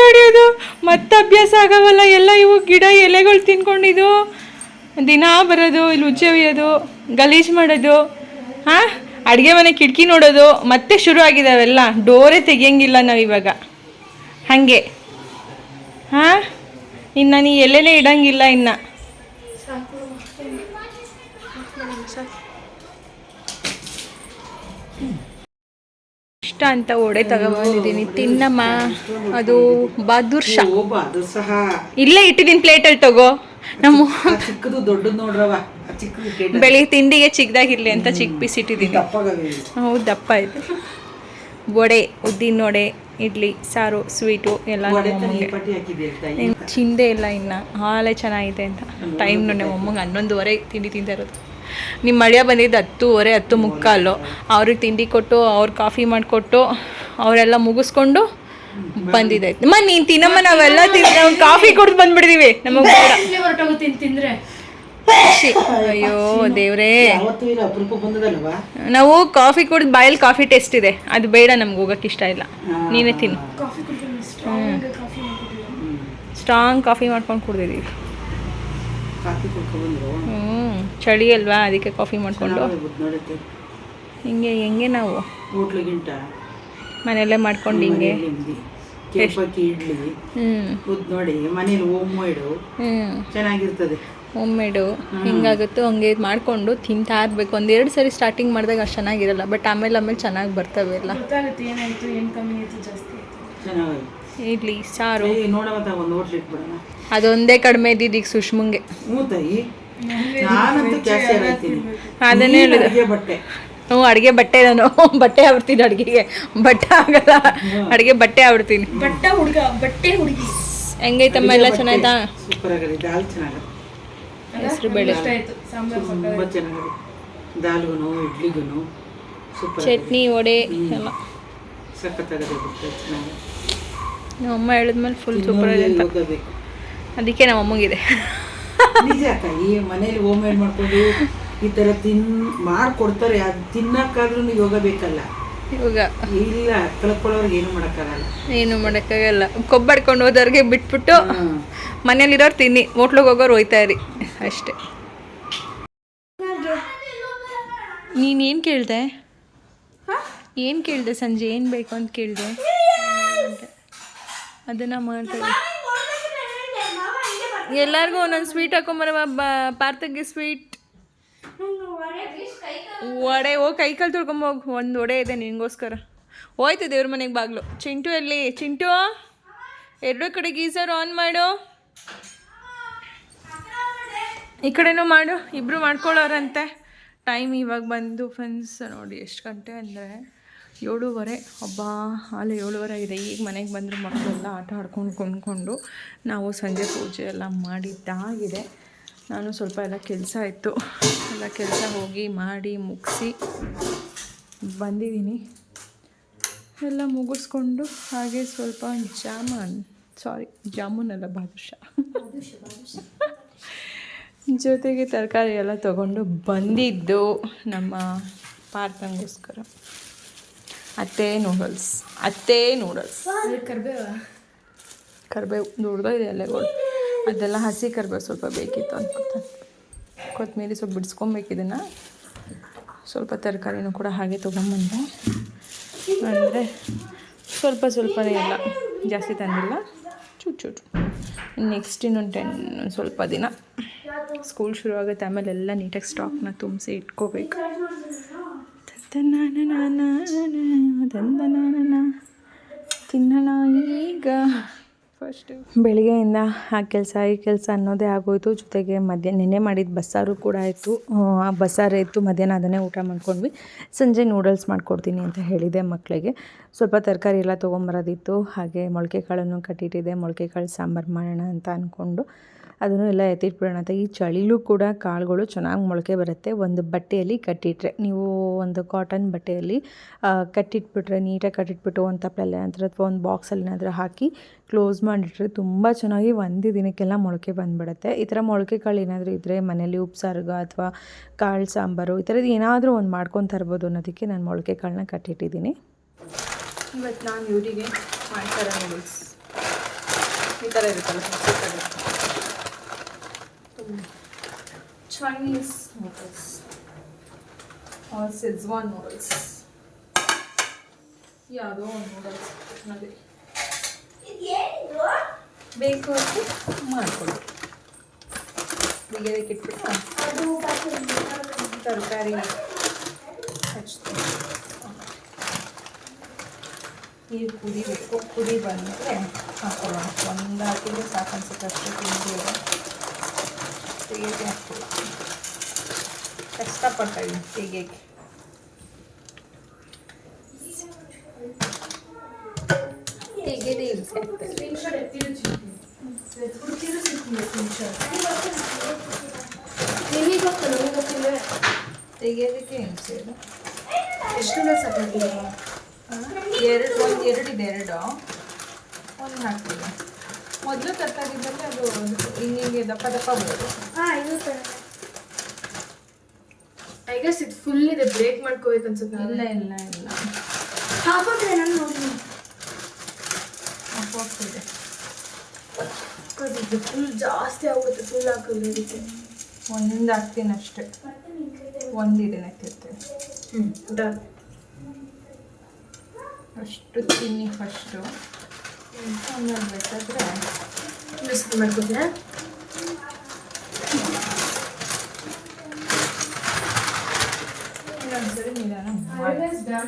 ನಡೆಯೋದು ಮತ್ತೆ ಅಭ್ಯಾಸ ಆಗವಲ್ಲ ಎಲ್ಲ ಇವು ಗಿಡ ಎಲೆಗಳು ತಿನ್ಕೊಂಡಿದ್ದು. ದಿನ ಬರೋದು ಇಲ್ಲಿ ಉಜ್ಜೆ ಒಯ್ಯೋದು ಗಲೀಜು ಮಾಡೋದು ಹಾಂ? ಅಡುಗೆ ಮನೆ ಕಿಟಕಿ ನೋಡೋದು ಮತ್ತೆ ಶುರು ಆಗಿದಾವೆಲ್ಲ. ಡೋರೇ ತೆಗಿಯಂಗಿಲ್ಲ ನಾವಿವಾಗ ಹಂಗೆ. ಹಾಂ? ಇನ್ನು ನೀ ಎಲ್ಲೆಲ್ಲೇ ಇಡಂಗಿಲ್ಲ ಇನ್ನು. ಇಷ್ಟ ಅಂತ ಒಡೆ ತಗೊಂಡಿದ್ದೀನಿ ತಿನ್ನಮ್ಮ. ಅದು ಬಾದೂರ್ಷ ಇಲ್ಲೇ ಇಟ್ಟಿದ್ದೀನಿ ಪ್ಲೇಟಲ್ಲಿ ತಗೋ. ನಮ್ಮ ಚಿಕ್ಕದು ದೊಡ್ಡದು ನೋಡ್ರವ ಬೆಳಿಗ್ಗೆ ತಿಂಡಿಗೆ ಚಿಕ್ಕದಾಗಿರ್ಲಿ ಅಂತ ಚಿಕ್ಕ ಪೀಸ್ ಇಟ್ಟಿದ್ದೀನಿ ಹೌದು ದಪ್ಪ ಇದೆ ವಡೆ ಉದ್ದಿನ ವಡೆ ಇಡ್ಲಿ ಸಾರು ಸ್ವೀಟು ಎಲ್ಲ ಚಿಂದೆ ಇಲ್ಲ ಇನ್ನು. ಹಾಲೇ ಚೆನ್ನಾಗಿದೆ ಅಂತ. ಟೈಮ್ ನೋಡಿ ಅಮ್ಮಂಗೆ ಹನ್ನೊಂದುವರೆ ತಿಂಡಿ ತಿಂತಾ ಇರೋದು ನಿಮ್ಮ ಮಳೆಯ ಬಂದಿದ್ದು ಹತ್ತುವರೆ ಹತ್ತು ಮುಕ್ಕಾಲು. ಅವ್ರಿಗೆ ತಿಂಡಿ ಕೊಟ್ಟು ಅವ್ರು ಕಾಫಿ ಮಾಡಿಕೊಟ್ಟು ಅವರೆಲ್ಲ ಮುಗಿಸ್ಕೊಂಡು ಬಂದಿದೆ. ಅಮ್ಮ ನೀನು ತಿನ್ನಮ್ಮ ನಾವೆಲ್ಲ ತಿಂದು ನಾವು ಕಾಫಿ ಕುಡ್ದು ಬಂದ್ಬಿಡ್ತೀವಿ ನಮಗೆ ತಿಂದ್ರೆ. ಖುಷಿ. ಅಯ್ಯೋ ದೇವ್ರೇ. ನಾವು ಕಾಫಿ ಕುಡಿದ್ ಬಾಯಲ್ಲಿ ಕಾಫಿ ಟೇಸ್ಟ್ ಇದೆ. ಅದು ಬೇಡ ನಮ್ಗೆ ಹೋಗಕ್ಕೆ ಇಷ್ಟ ಇಲ್ಲ. ನೀನೇ ತಿನ್ನು. ಸ್ಟ್ರಾಂಗ್ ಕಾಫಿ ಮಾಡ್ಕೊಟ್ಟಿದ್ದೀನಿ. ಸ್ಟ್ರಾಂಗ್ ಕಾಫಿ ಮಾಡ್ಕೊಂಡು ಕುಡ್ದಿದೀವಿ. ಹ್ಞೂ ಚಳಿ ಅಲ್ವಾ? ಅದಕ್ಕೆ ಕಾಫಿ ಮಾಡಿಕೊಂಡು. ಹಿಂಗೆ ಹೆಂಗೆ ನಾವು? ಮನೆಯಲ್ಲೇ ಮಾಡ್ಕೊಂಡು ಹಿಂಗೆ. ಹ್ಞೂ ಚೆನ್ನಾಗಿರ್ತದೆ ನೋಡಿ ಮನೇಲಿ ಓಮ್ ಹ್ಞೂ ಚೆನ್ನಾಗಿರ್ತದೆ ಹೋಮ್ಮೇಡು ಹಿಂಗಾಗುತ್ತೋ ಹಂಗೆ ಮಾಡಿಕೊಂಡು ತಿಂತಾ ಇರಬೇಕು. ಒಂದೆರಡು ಸರಿ ಸ್ಟಾರ್ಟಿಂಗ್ ಮಾಡಿದಾಗ ಅಷ್ಟು ಚೆನ್ನಾಗಿರಲ್ಲ ಬಟ್ ಆಮೇಲೆ ಆಮೇಲೆ ಚೆನ್ನಾಗಿ ಬರ್ತವೆ ಎಲ್ಲ. ಗೊತ್ತಾಗುತ್ತೆ ಏನಾಯ್ತು ಏನು ಕಮ್ಮಿ ಆಯ್ತು ಜಾಸ್ತಿ ಆಯ್ತು? ಚೆನ್ನಾಗಿ ಇಡ್ಲಿ ಸಾರು. ಅದೊಂದೇ ಕಡಿಮೆ ಇದ್ದಿದ್ದು ಈಗ ಸುಷ್ಮಂಗೆ. ಅದನ್ನೇ ಹ್ಞೂ ಅಡುಗೆ ಬಟ್ಟೆ ನಾನು ಬಟ್ಟೆ ಆಡ್ತೀನಿ ಅಡುಗೆಗೆ. ಬಟ್ಟೆ ಆಗಲ್ಲ ಅಡುಗೆ ಬಟ್ಟೆ ಆಡ್ತೀನಿ ಬಟ್ಟೆ ಹುಡುಗ ಬಟ್ಟೆ ಹುಡುಗಿ. ಹೆಂಗೈತಮ್ಮ ಎಲ್ಲ ಚೆನ್ನಾಯ್ತಾ ಸೂಪರ್ ಆಗದೆ ದಾಲ್ ಚೆನ್ನಾಗದೆ ಹೆಸರು ಬೇಳೆ. ತುಂಬ ಚೆನ್ನಾಗದೆ. ದಾಲ್ಗೂ ಇಡ್ಲಿಗೂ ಸೂಪರ್ ಚಟ್ನಿ ವಡೆ ಎಲ್ಲ. ಸಖತ್ತಾಗದೆ ಚೆನ್ನಾಗಿ ನಮ್ಮ ಅಮ್ಮ ಹೇಳಿದ್ಮೇಲೆ ಫುಲ್ ಸೂಪರ್ ಇದೆ ಅಂತ. ಅದಕ್ಕೆ ನಮ್ಮ ಅಮ್ಮಗಿದೆ ನಿಜ ಅಕ್ಕ ಈ ಮನೇಲಿ ಹೋಮ್ ಮೇಡ್ ಮಾಡ್ಕೊಂಡು ಈ ಥರ ತಿನ್ ಮಾಡ್ಕೊಡ್ತಾರೆ ಅದು ತಿನ್ನಕ್ಕಾದ್ರೂ ಯೋಗ ಬೇಕಲ್ಲ. ಇವಾಗ ಇಲ್ಲ ಕಳ್ಕೊಳ್ಳೋರ್ಗೆ ಏನು ಮಾಡೋಕ್ಕಾಗಲ್ಲ. ಏನು ಮಾಡೋಕ್ಕಾಗಲ್ಲ. ಕೊಬ್ಬಡ್ಕೊಂಡು ಹೋದವ್ರಿಗೆ ಬಿಟ್ಬಿಟ್ಟು ಮನೇಲಿ ಮನೇಲಿರೋರು ತಿನ್ನಿ ಹೋಟ್ಲಿಗೆ ಹೋಗೋರು ಹೋಯ್ತಾ ಇರಿ ಅಷ್ಟೇ. ನೀನೇನು ಕೇಳಿದೆ? ಏನು ಕೇಳಿದೆ ಸಂಜೆ ಏನು ಬೇಕು ಅಂತ ಕೇಳಿದೆ? ಅದನ್ನು ಮಾಡ್ತಾರೆ ಎಲ್ಲರಿಗೂ ಒಂದೊಂದು ಸ್ವೀಟ್ ಹಾಕೊಂಬರವ ಬ ಪಾರ್ಥಕ್ಕೆ ಸ್ವೀಟ್ ವಡೆ ಓ, ಕೈ ಕಾಲು ತೊಳ್ಕೊಂಬೋಗಿ ಒಂದು ಒಡೆ ಇದೆ ನಿನಗೋಸ್ಕರ. ಹೋಯ್ತು ದೇವ್ರ ಮನೆಗೆ ಬಾಗ್ಲು. ಚಿಂಟು ಎಲ್ಲಿ? ಚಿಂಟು? ಎರಡು ಕಡೆ ಗೀಸರ್ ಆನ್ ಮಾಡು. ಈ ಕಡೆನೂ ಮಾಡು. ಇಬ್ಬರು ಮಾಡ್ಕೊಳ್ಳೋರಂತೆ. ಟೈಮ್ ಇವಾಗ ಬಂದು ಫ್ರೆಂಡ್ಸ್, ನೋಡಿ ಎಷ್ಟು ಗಂಟೆ ಅಂದರೆ ಏಳುವರೆ. ಹಬ್ಬ ಅಲ್ಲಿ ಏಳುವರೆ ಇದೆ ಈಗ ಮನೆಗೆ ಬಂದರು ಮಕ್ಕಳೆಲ್ಲ ಆಟ ಆಡ್ಕೊಂಡು ಕೊಂಡ್ಕೊಂಡು ನಾವು ಸಂಜೆ ಪೂಜೆ ಎಲ್ಲ ಮಾಡಿದ್ದಾಗಿದೆ. ನಾನು ಸ್ವಲ್ಪ ಎಲ್ಲ ಕೆಲಸ ಇತ್ತು. ಎಲ್ಲ ಕೆಲಸ ಹೋಗಿ ಮಾಡಿ ಮುಗಿಸಿ ಬಂದಿದ್ದೀನಿ. ಎಲ್ಲ ಮುಗಿಸ್ಕೊಂಡು ಹಾಗೆ ಸ್ವಲ್ಪ ಜಾಮೂನ್ ಸಾರಿ ಜಾಮೂನ್ ಅಲ್ಲ, ಬಾದುಷಾ. ಜೊತೆಗೆ ತರಕಾರಿ ಎಲ್ಲ ತಗೊಂಡು ಬಂದಿದ್ದು ನಮ್ಮ ಪಾರ್ಥಂಗೋಸ್ಕರ. ಅತ್ತೆ ನೂಡಲ್ಸ್ ಅತ್ತೆ ನೂಡಲ್ಸ್ ಕರಿಬೇವು ದೊಡ್ಡದಿದೆ ಎಲೆಗಳು ಅದೆಲ್ಲ ಹಸಿ ಕರಿಬೇವು ಸ್ವಲ್ಪ ಬೇಕಿತ್ತು ಅನ್ಕೊತಾನೆ ಕೊತ್ತಂಬರಿ ಸ್ವಲ್ಪ ಬಿಡಿಸ್ಕೊಬೇಕು ಇದನ್ನು. ಸ್ವಲ್ಪ ತರಕಾರಿನೂ ಕೂಡ ಹಾಗೆ ತೊಗೊಂಬಂದೆ. ಅಂದರೆ ಸ್ವಲ್ಪ ಸ್ವಲ್ಪನೇ ಇಲ್ಲ ಜಾಸ್ತಿ ತಂದಿಲ್ಲ. ಚೂಟ್ ಚೂಟು ನೆಕ್ಸ್ಟ್ ಇನ್ನೊಂದು ಟೆನ್ ಸ್ವಲ್ಪ ದಿನ. ಸ್ಕೂಲ್ ಶುರು ಆಗುತ್ತೆ ಆಮೇಲೆ ಎಲ್ಲ ನೀಟಾಗಿ ಸ್ಟಾಕ್ನ ತುಂಬಿಸಿ ಇಟ್ಕೋಬೇಕು. ತಿನ್ನೋಣ ಈಗ ಫಸ್ಟು ಬೆಳಿಗ್ಗೆಯಿಂದ ಆ ಕೆಲಸ, ಈ ಕೆಲಸ ಅನ್ನೋದೇ ಆಗೋಯ್ತು. ಜೊತೆಗೆ ಮಧ್ಯಾಹ್ನ ನೆನೆ ಮಾಡಿದ ಬಸ್ಸಾರು ಕೂಡ ಆಯಿತು. ಆ ಬಸ್ಸಾರು ಇತ್ತು. ಮಧ್ಯಾಹ್ನ ಅದನ್ನೇ ಊಟ ಮಾಡ್ಕೊಂಡ್ವಿ. ಸಂಜೆ ನೂಡಲ್ಸ್ ಮಾಡ್ಕೊಡ್ತೀನಿ ಅಂತ ಹೇಳಿದೆ ಮಕ್ಕಳಿಗೆ ಸ್ವಲ್ಪ ತರಕಾರಿ ಎಲ್ಲ ತೊಗೊಂಬರೋದಿತ್ತು. ಹಾಗೆ ಮೊಳಕೆ ಕಾಳನ್ನು ಕಟ್ಟಿಟ್ಟಿದೆ ಮೊಳಕೆ ಕಾಳು ಸಾಂಬಾರು ಮಾಡೋಣ ಅಂತ ಅಂದ್ಕೊಂಡು ಅದನ್ನು ಎಲ್ಲ ಎತ್ತಿಟ್ಬಿಡೋಣ ಅಂತ. ಈ ಚಳಿಲೂ ಕೂಡ ಕಾಳುಗಳು ಚೆನ್ನಾಗಿ ಮೊಳಕೆ ಬರುತ್ತೆ. ಒಂದು ಬಟ್ಟೆಯಲ್ಲಿ ಕಟ್ಟಿಟ್ರೆ, ನೀವು ಒಂದು ಕಾಟನ್ ಬಟ್ಟೆಯಲ್ಲಿ ಕಟ್ಟಿಟ್ಬಿಟ್ರೆ, ನೀಟಾಗಿ ಕಟ್ಟಿಟ್ಬಿಟ್ಟು ಒಂದು ತಪ್ಪಲೆ ನಂತರ ಅಥವಾ ಒಂದು ಬಾಕ್ಸಲ್ಲಿ ಏನಾದರೂ ಹಾಕಿ ಕ್ಲೋಸ್ ಮಾಡಿಟ್ರೆ ತುಂಬ ಚೆನ್ನಾಗಿ ಒಂದು ದಿನಕ್ಕೆಲ್ಲ ಮೊಳಕೆ ಬಂದುಬಿಡುತ್ತೆ. ಈ ಥರ ಮೊಳಕೆ ಕಾಳು ಏನಾದರೂ ಇದ್ದರೆ ಮನೆಯಲ್ಲಿ ಉಪ್ಸಾರ್ಗ ಅಥವಾ ಕಾಳು ಸಾಂಬಾರು ಈ ಥರದ್ದು ಏನಾದರೂ ಒಂದು ಮಾಡ್ಕೊಂಡು ತರ್ಬೋದು ಅನ್ನೋದಕ್ಕೆ ನಾನು ಮೊಳಕೆ ಕಾಳನ್ನ ಕಟ್ಟಿಟ್ಟಿದ್ದೀನಿ. ಇವತ್ತು ನಾನು ಇವರಿಗೆ ಮಾಡ್ತಾರೆ ನೂಡಲ್ಸ್ ಈ ಥರ ಇರುತ್ತಲ್ಲ ಹಸಿ ಕಡೆ ಚೈನೀಸ್ ನೂಡಲ್ಸ್ ಸೆಜ್ವಾನ್ ನೂಡಲ್ಸ್ ಯಾವುದೋ ಒಂದು ನೂಡಲ್ಸ್ ಅದೇ ಬೇಕು ಅಂತ ಮಾಡಿಕೊಡಿ ಬಿಗಿಯದಕ್ಕೆ ಇಟ್ಬಿಟ್ಟು ತರಕಾರಿ ಹಚ್ತೀನಿ ನೀರು ಕುದಿಬೇಕು ಕುದಿ ಬಂದರೆ ಹಾಕೊಳ್ಳೋಣ ಒಂದು ಹಾಕಿದ್ರೆ ಸಾಕು ಅನ್ಸುತ್ತೆ ಅಷ್ಟು ತಿಂದಿರೋ ತೆಗಿಯೋಕ್ಕೆ ಹಾಕ್ತೀವಿ ಕಷ್ಟಪಡ್ತಾ ಇದ್ದೀನಿ ತೆಗಿಯೋಕ್ಕೆ ತೆಗೆದೇ ತೆಗಿಯೋದಕ್ಕೆ ಹಿಂಸೆ ಇದು ಎಷ್ಟು ಹಾಕಿದ್ದೀರಾ ಎರಡು, ಒಂದು ಎರಡಿದೆ ಎರಡು. ಒಂದು ಹಾಕ್ತೀವಿ ಮೊದಲು ತರಕಾರಿದ್ದಲ್ಲಿ ಅದು ಹಿಂಗೆ ದಪ್ಪ ದಪ್ಪ ಬರೋದು ಹಾಂ ಇದು ತರ ಐ ಗೆಸ್ ಇದು ಫುಲ್ ಇದೆ ಬ್ರೇಕ್ ಮಾಡ್ಕೋಬೇಕು ಅನ್ಸುತ್ತೆ ಇಲ್ಲ ಇಲ್ಲ ಇಲ್ಲ. ಹಾಕೋದ್ರೆ ನಾನು ನೋಡಿ ಹಾಕೋಗ್ತಿದೆ ಇದು ಫುಲ್ ಜಾಸ್ತಿ ಆಗುತ್ತೆ ಫುಲ್ ಹಾಕೋದು ಇದಕ್ಕೆ. ಒಂದಿಂದ ಹಾಕ್ತೀನಿ ಅಷ್ಟೇ. ಒಂದಿದೆ ನೆತ್ತಿರ್ತೇವೆ ಹ್ಞೂ ಡನ್. ಅಷ್ಟು ತಿನ್ನಿ ಫಸ್ಟು ಆಮೇಲೆ ಬೇಕಾದರೆ ಮಿಕ್ಸ್ ಮಾಡ್ಕೋತೀರಾ ಇನ್ನೊಂದ್ಸರಿ ನಿಧಾನ ಮಾಡಿ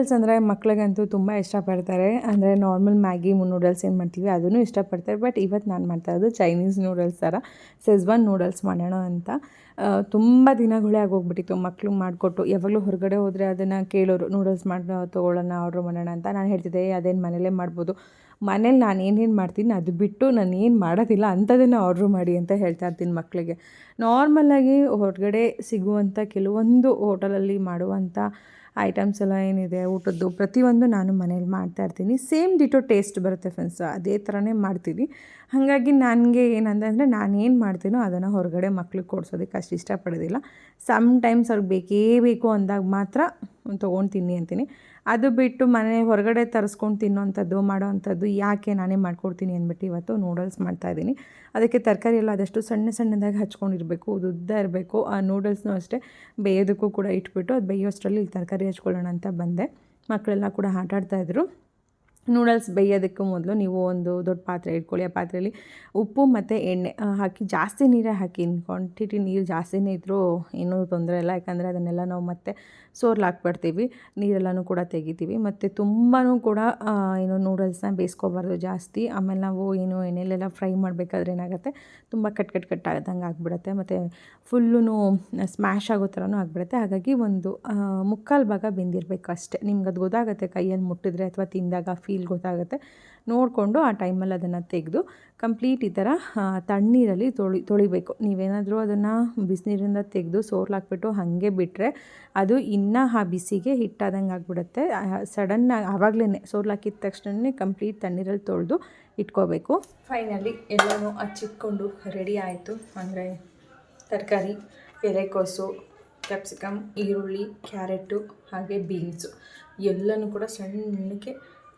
ನೂಡಲ್ಸ್ ಅಂದರೆ ಮಕ್ಳಿಗಂತೂ ತುಂಬ ಇಷ್ಟಪಡ್ತಾರೆ. ಅಂದರೆ ನಾರ್ಮಲ್ ಮ್ಯಾಗಿ ನೂಡಲ್ಸ್ ಏನು ಮಾಡ್ತೀವಿ, ಅದನ್ನು ಇಷ್ಟಪಡ್ತಾರೆ. ಬಟ್ ಇವತ್ತು ನಾನು ಮಾಡ್ತಾ ಇರೋದು ಚೈನೀಸ್ ನೂಡಲ್ಸ್ ಥರ ಸೆಜ್ವಾನ್ ನೂಡಲ್ಸ್ ಮಾಡೋಣ ಅಂತ. ತುಂಬ ದಿನಗಳೇ ಆಗೋಗ್ಬಿಟ್ಟಿತ್ತು. ಮಕ್ಳಿಗೆ ಮಾಡಿಕೊಟ್ಟು ಯಾವಾಗಲೂ ಹೊರಗಡೆ ಹೋದರೆ ಅದನ್ನು ಕೇಳೋರು ನೂಡಲ್ಸ್ ಮಾಡಿ ತೊಗೊಳ್ಳೋಣ ಆರ್ಡ್ರ್ ಮಾಡೋಣ ಅಂತ ನಾನು ಹೇಳ್ತಿದ್ದೆ. ಅದೇನು ಮನೇಲೇ ಮಾಡ್ಬೋದು. ಮನೇಲಿ ನಾನು ಏನೇನು ಮಾಡ್ತೀನಿ, ಅದು ಬಿಟ್ಟು ನಾನು ಏನು ಮಾಡೋದಿಲ್ಲ ಅಂಥದನ್ನು ಆರ್ಡ್ರ್ ಮಾಡಿ ಅಂತ ಹೇಳ್ತಾ ಇರ್ತೀನಿ ಮಕ್ಕಳಿಗೆ ನಾರ್ಮಲಾಗಿ ಹೊರಗಡೆ ಸಿಗುವಂಥ ಕೆಲವೊಂದು ಹೋಟೆಲಲ್ಲಿ ಮಾಡುವಂಥ ಐಟಮ್ಸ್ ಎಲ್ಲ ಏನಿದೆ, ಊಟದ್ದು ಪ್ರತಿಯೊಂದು ನಾನು ಮನೇಲಿ ಮಾಡ್ತಾ ಇರ್ತೀನಿ. ಸೇಮ್ ಡಿಟೋ ಟೇಸ್ಟ್ ಬರುತ್ತೆ ಫ್ರೆಂಡ್ಸ್ ಅದೇ ಥರನೇ ಮಾಡ್ತೀನಿ ಹಾಗಾಗಿ ನನಗೆ ಏನಂತಂದರೆ ನಾನು ಏನು ಮಾಡ್ತೀನೋ ಅದನ್ನು ಹೊರಗಡೆ ಮಕ್ಳಿಗೆ ಕೊಡ್ಸೋದಕ್ಕೆ ಅಷ್ಟು ಇಷ್ಟಪಡೋದಿಲ್ಲ. ಸಮ್ ಟೈಮ್ಸ್ ಅವ್ರಿಗೆ ಬೇಕೇ ಬೇಕು ಅಂದಾಗ ಮಾತ್ರ ತೊಗೊಂಡು ತಿನ್ನಿ ಅಂತೀನಿ. ಅದು ಬಿಟ್ಟು ಮನೆ ಹೊರಗಡೆ ತರಿಸ್ಕೊಂಡು ತಿನ್ನೋವಂಥದ್ದು ಮಾಡೋವಂಥದ್ದು ಯಾಕೆ ನಾನೇ ಮಾಡ್ಕೊಡ್ತೀನಿ ಅಂದ್ಬಿಟ್ಟು ಇವತ್ತು ನೂಡಲ್ಸ್ ಮಾಡ್ತಾಯಿದ್ದೀನಿ ಅದಕ್ಕೆ ತರಕಾರಿ ಎಲ್ಲ ಆದಷ್ಟು ಸಣ್ಣ ಸಣ್ಣದಾಗಿ ಹಚ್ಕೊಂಡಿರಬೇಕು, ಉದ್ದ ಇರಬೇಕು. ಆ ನೂಡಲ್ಸ್ನೂ ಅಷ್ಟೇ ಬೇಯೋದಕ್ಕೂ ಕೂಡ ಇಟ್ಬಿಟ್ಟು ಅದು ಬೇಯೋಷ್ಟರಲ್ಲಿ ಇಲ್ಲಿ ತರಕಾರಿ ಹಚ್ಕೊಳ್ಳೋಣ ಅಂತ ಬಂದೆ. ಮಕ್ಕಳೆಲ್ಲ ಕೂಡ ಆಟ ಆಡ್ತಾಯಿದ್ರು ನೂಡಲ್ಸ್ ಬೇಯೋದಕ್ಕೂ ಮೊದಲು ನೀವು ಒಂದು ದೊಡ್ಡ ಪಾತ್ರೆ ಇಟ್ಕೊಳ್ಳಿ. ಆ ಪಾತ್ರೆಯಲ್ಲಿ ಉಪ್ಪು ಮತ್ತು ಎಣ್ಣೆ ಹಾಕಿ ಜಾಸ್ತಿ ನೀರೇ ಹಾಕಿ ಕ್ವಾಂಟಿಟಿ ನೀರು ಜಾಸ್ತಿನೇ ಇದ್ದರೂ ಏನೂ ತೊಂದರೆ ಇಲ್ಲ. ಯಾಕಂದರೆ ಅದನ್ನೆಲ್ಲ ನಾವು ಮತ್ತೆ ಸೋರ್ಲು ಹಾಕ್ಬಿಡ್ತೀವಿ. ನೀರೆಲ್ಲನೂ ಕೂಡ ತೆಗಿತೀವಿ. ಮತ್ತು ತುಂಬಾ ಕೂಡ ಏನು ನೂಡಲ್ಸ್ನ ಬೇಯಿಸ್ಕೋಬಾರ್ದು ಜಾಸ್ತಿ. ಆಮೇಲೆ ನಾವು ಏನು ಎಣ್ಣೆಲೆಲ್ಲ ಫ್ರೈ ಮಾಡಬೇಕಾದ್ರೆ ಏನಾಗುತ್ತೆ? ತುಂಬ ಕಟ್ ಕಟ್ ಕಟ್ ಆಗದಂಗೆ ಆಗಿಬಿಡುತ್ತೆ. ಮತ್ತು ಫುಲ್ಲೂ ಸ್ಮ್ಯಾಶ್ ಆಗೋ ಥರನೂ ಆಗಿಬಿಡುತ್ತೆ. ಹಾಗಾಗಿ ಒಂದು ಮುಕ್ಕಾಲು ಭಾಗ ಬೆಂದಿರಬೇಕು ಅಷ್ಟೇ. ನಿಮ್ಗೆ ಅದು ಗೊತ್ತಾಗುತ್ತೆ ಕೈಯಲ್ಲಿ ಮುಟ್ಟಿದ್ರೆ ಅಥವಾ ತಿಂದಾಗ ಫೀಲ್ ಗೊತ್ತಾಗುತ್ತೆ. ನೋಡಿಕೊಂಡು ಆ ಟೈಮಲ್ಲಿ ಅದನ್ನು ತೆಗೆದು ಕಂಪ್ಲೀಟ್ ಈ ಥರ ತಣ್ಣೀರಲ್ಲಿ ತೊಳಿ, ತೊಳಿಬೇಕು. ನೀವೇನಾದರೂ ಅದನ್ನು ಬಿಸಿನೀರಿಂದ ತೆಗೆದು ಸೋರ್ಲಾಕ್ಬಿಟ್ಟು ಹಾಗೆ ಬಿಟ್ಟರೆ ಅದು ಇನ್ನೂ ಆ ಬಿಸಿಗೆ ಹಿಟ್ಟಾದಂಗೆ ಆಗಿಬಿಡುತ್ತೆ. ಸಡನ್ನಾಗಿ ಆವಾಗಲೇ ಸೋರ್ಲಾಕಿದ ತಕ್ಷಣವೇ ಕಂಪ್ಲೀಟ್ ತಣ್ಣೀರಲ್ಲಿ ತೊಳೆದು ಇಟ್ಕೋಬೇಕು. ಫೈನಲಿ ಎಲ್ಲನೂ ಹಚ್ಚಿಟ್ಕೊಂಡು ರೆಡಿ ಆಯಿತು. ಅಂದರೆ ತರಕಾರಿ, ಎಲೆಕೋಸು ಕ್ಯಾಪ್ಸಿಕಮ್ ಈರುಳ್ಳಿ ಕ್ಯಾರೆಟು ಹಾಗೆ ಬೀನ್ಸು ಎಲ್ಲನೂ ಕೂಡ ಸಣ್ಣಕ್ಕೆ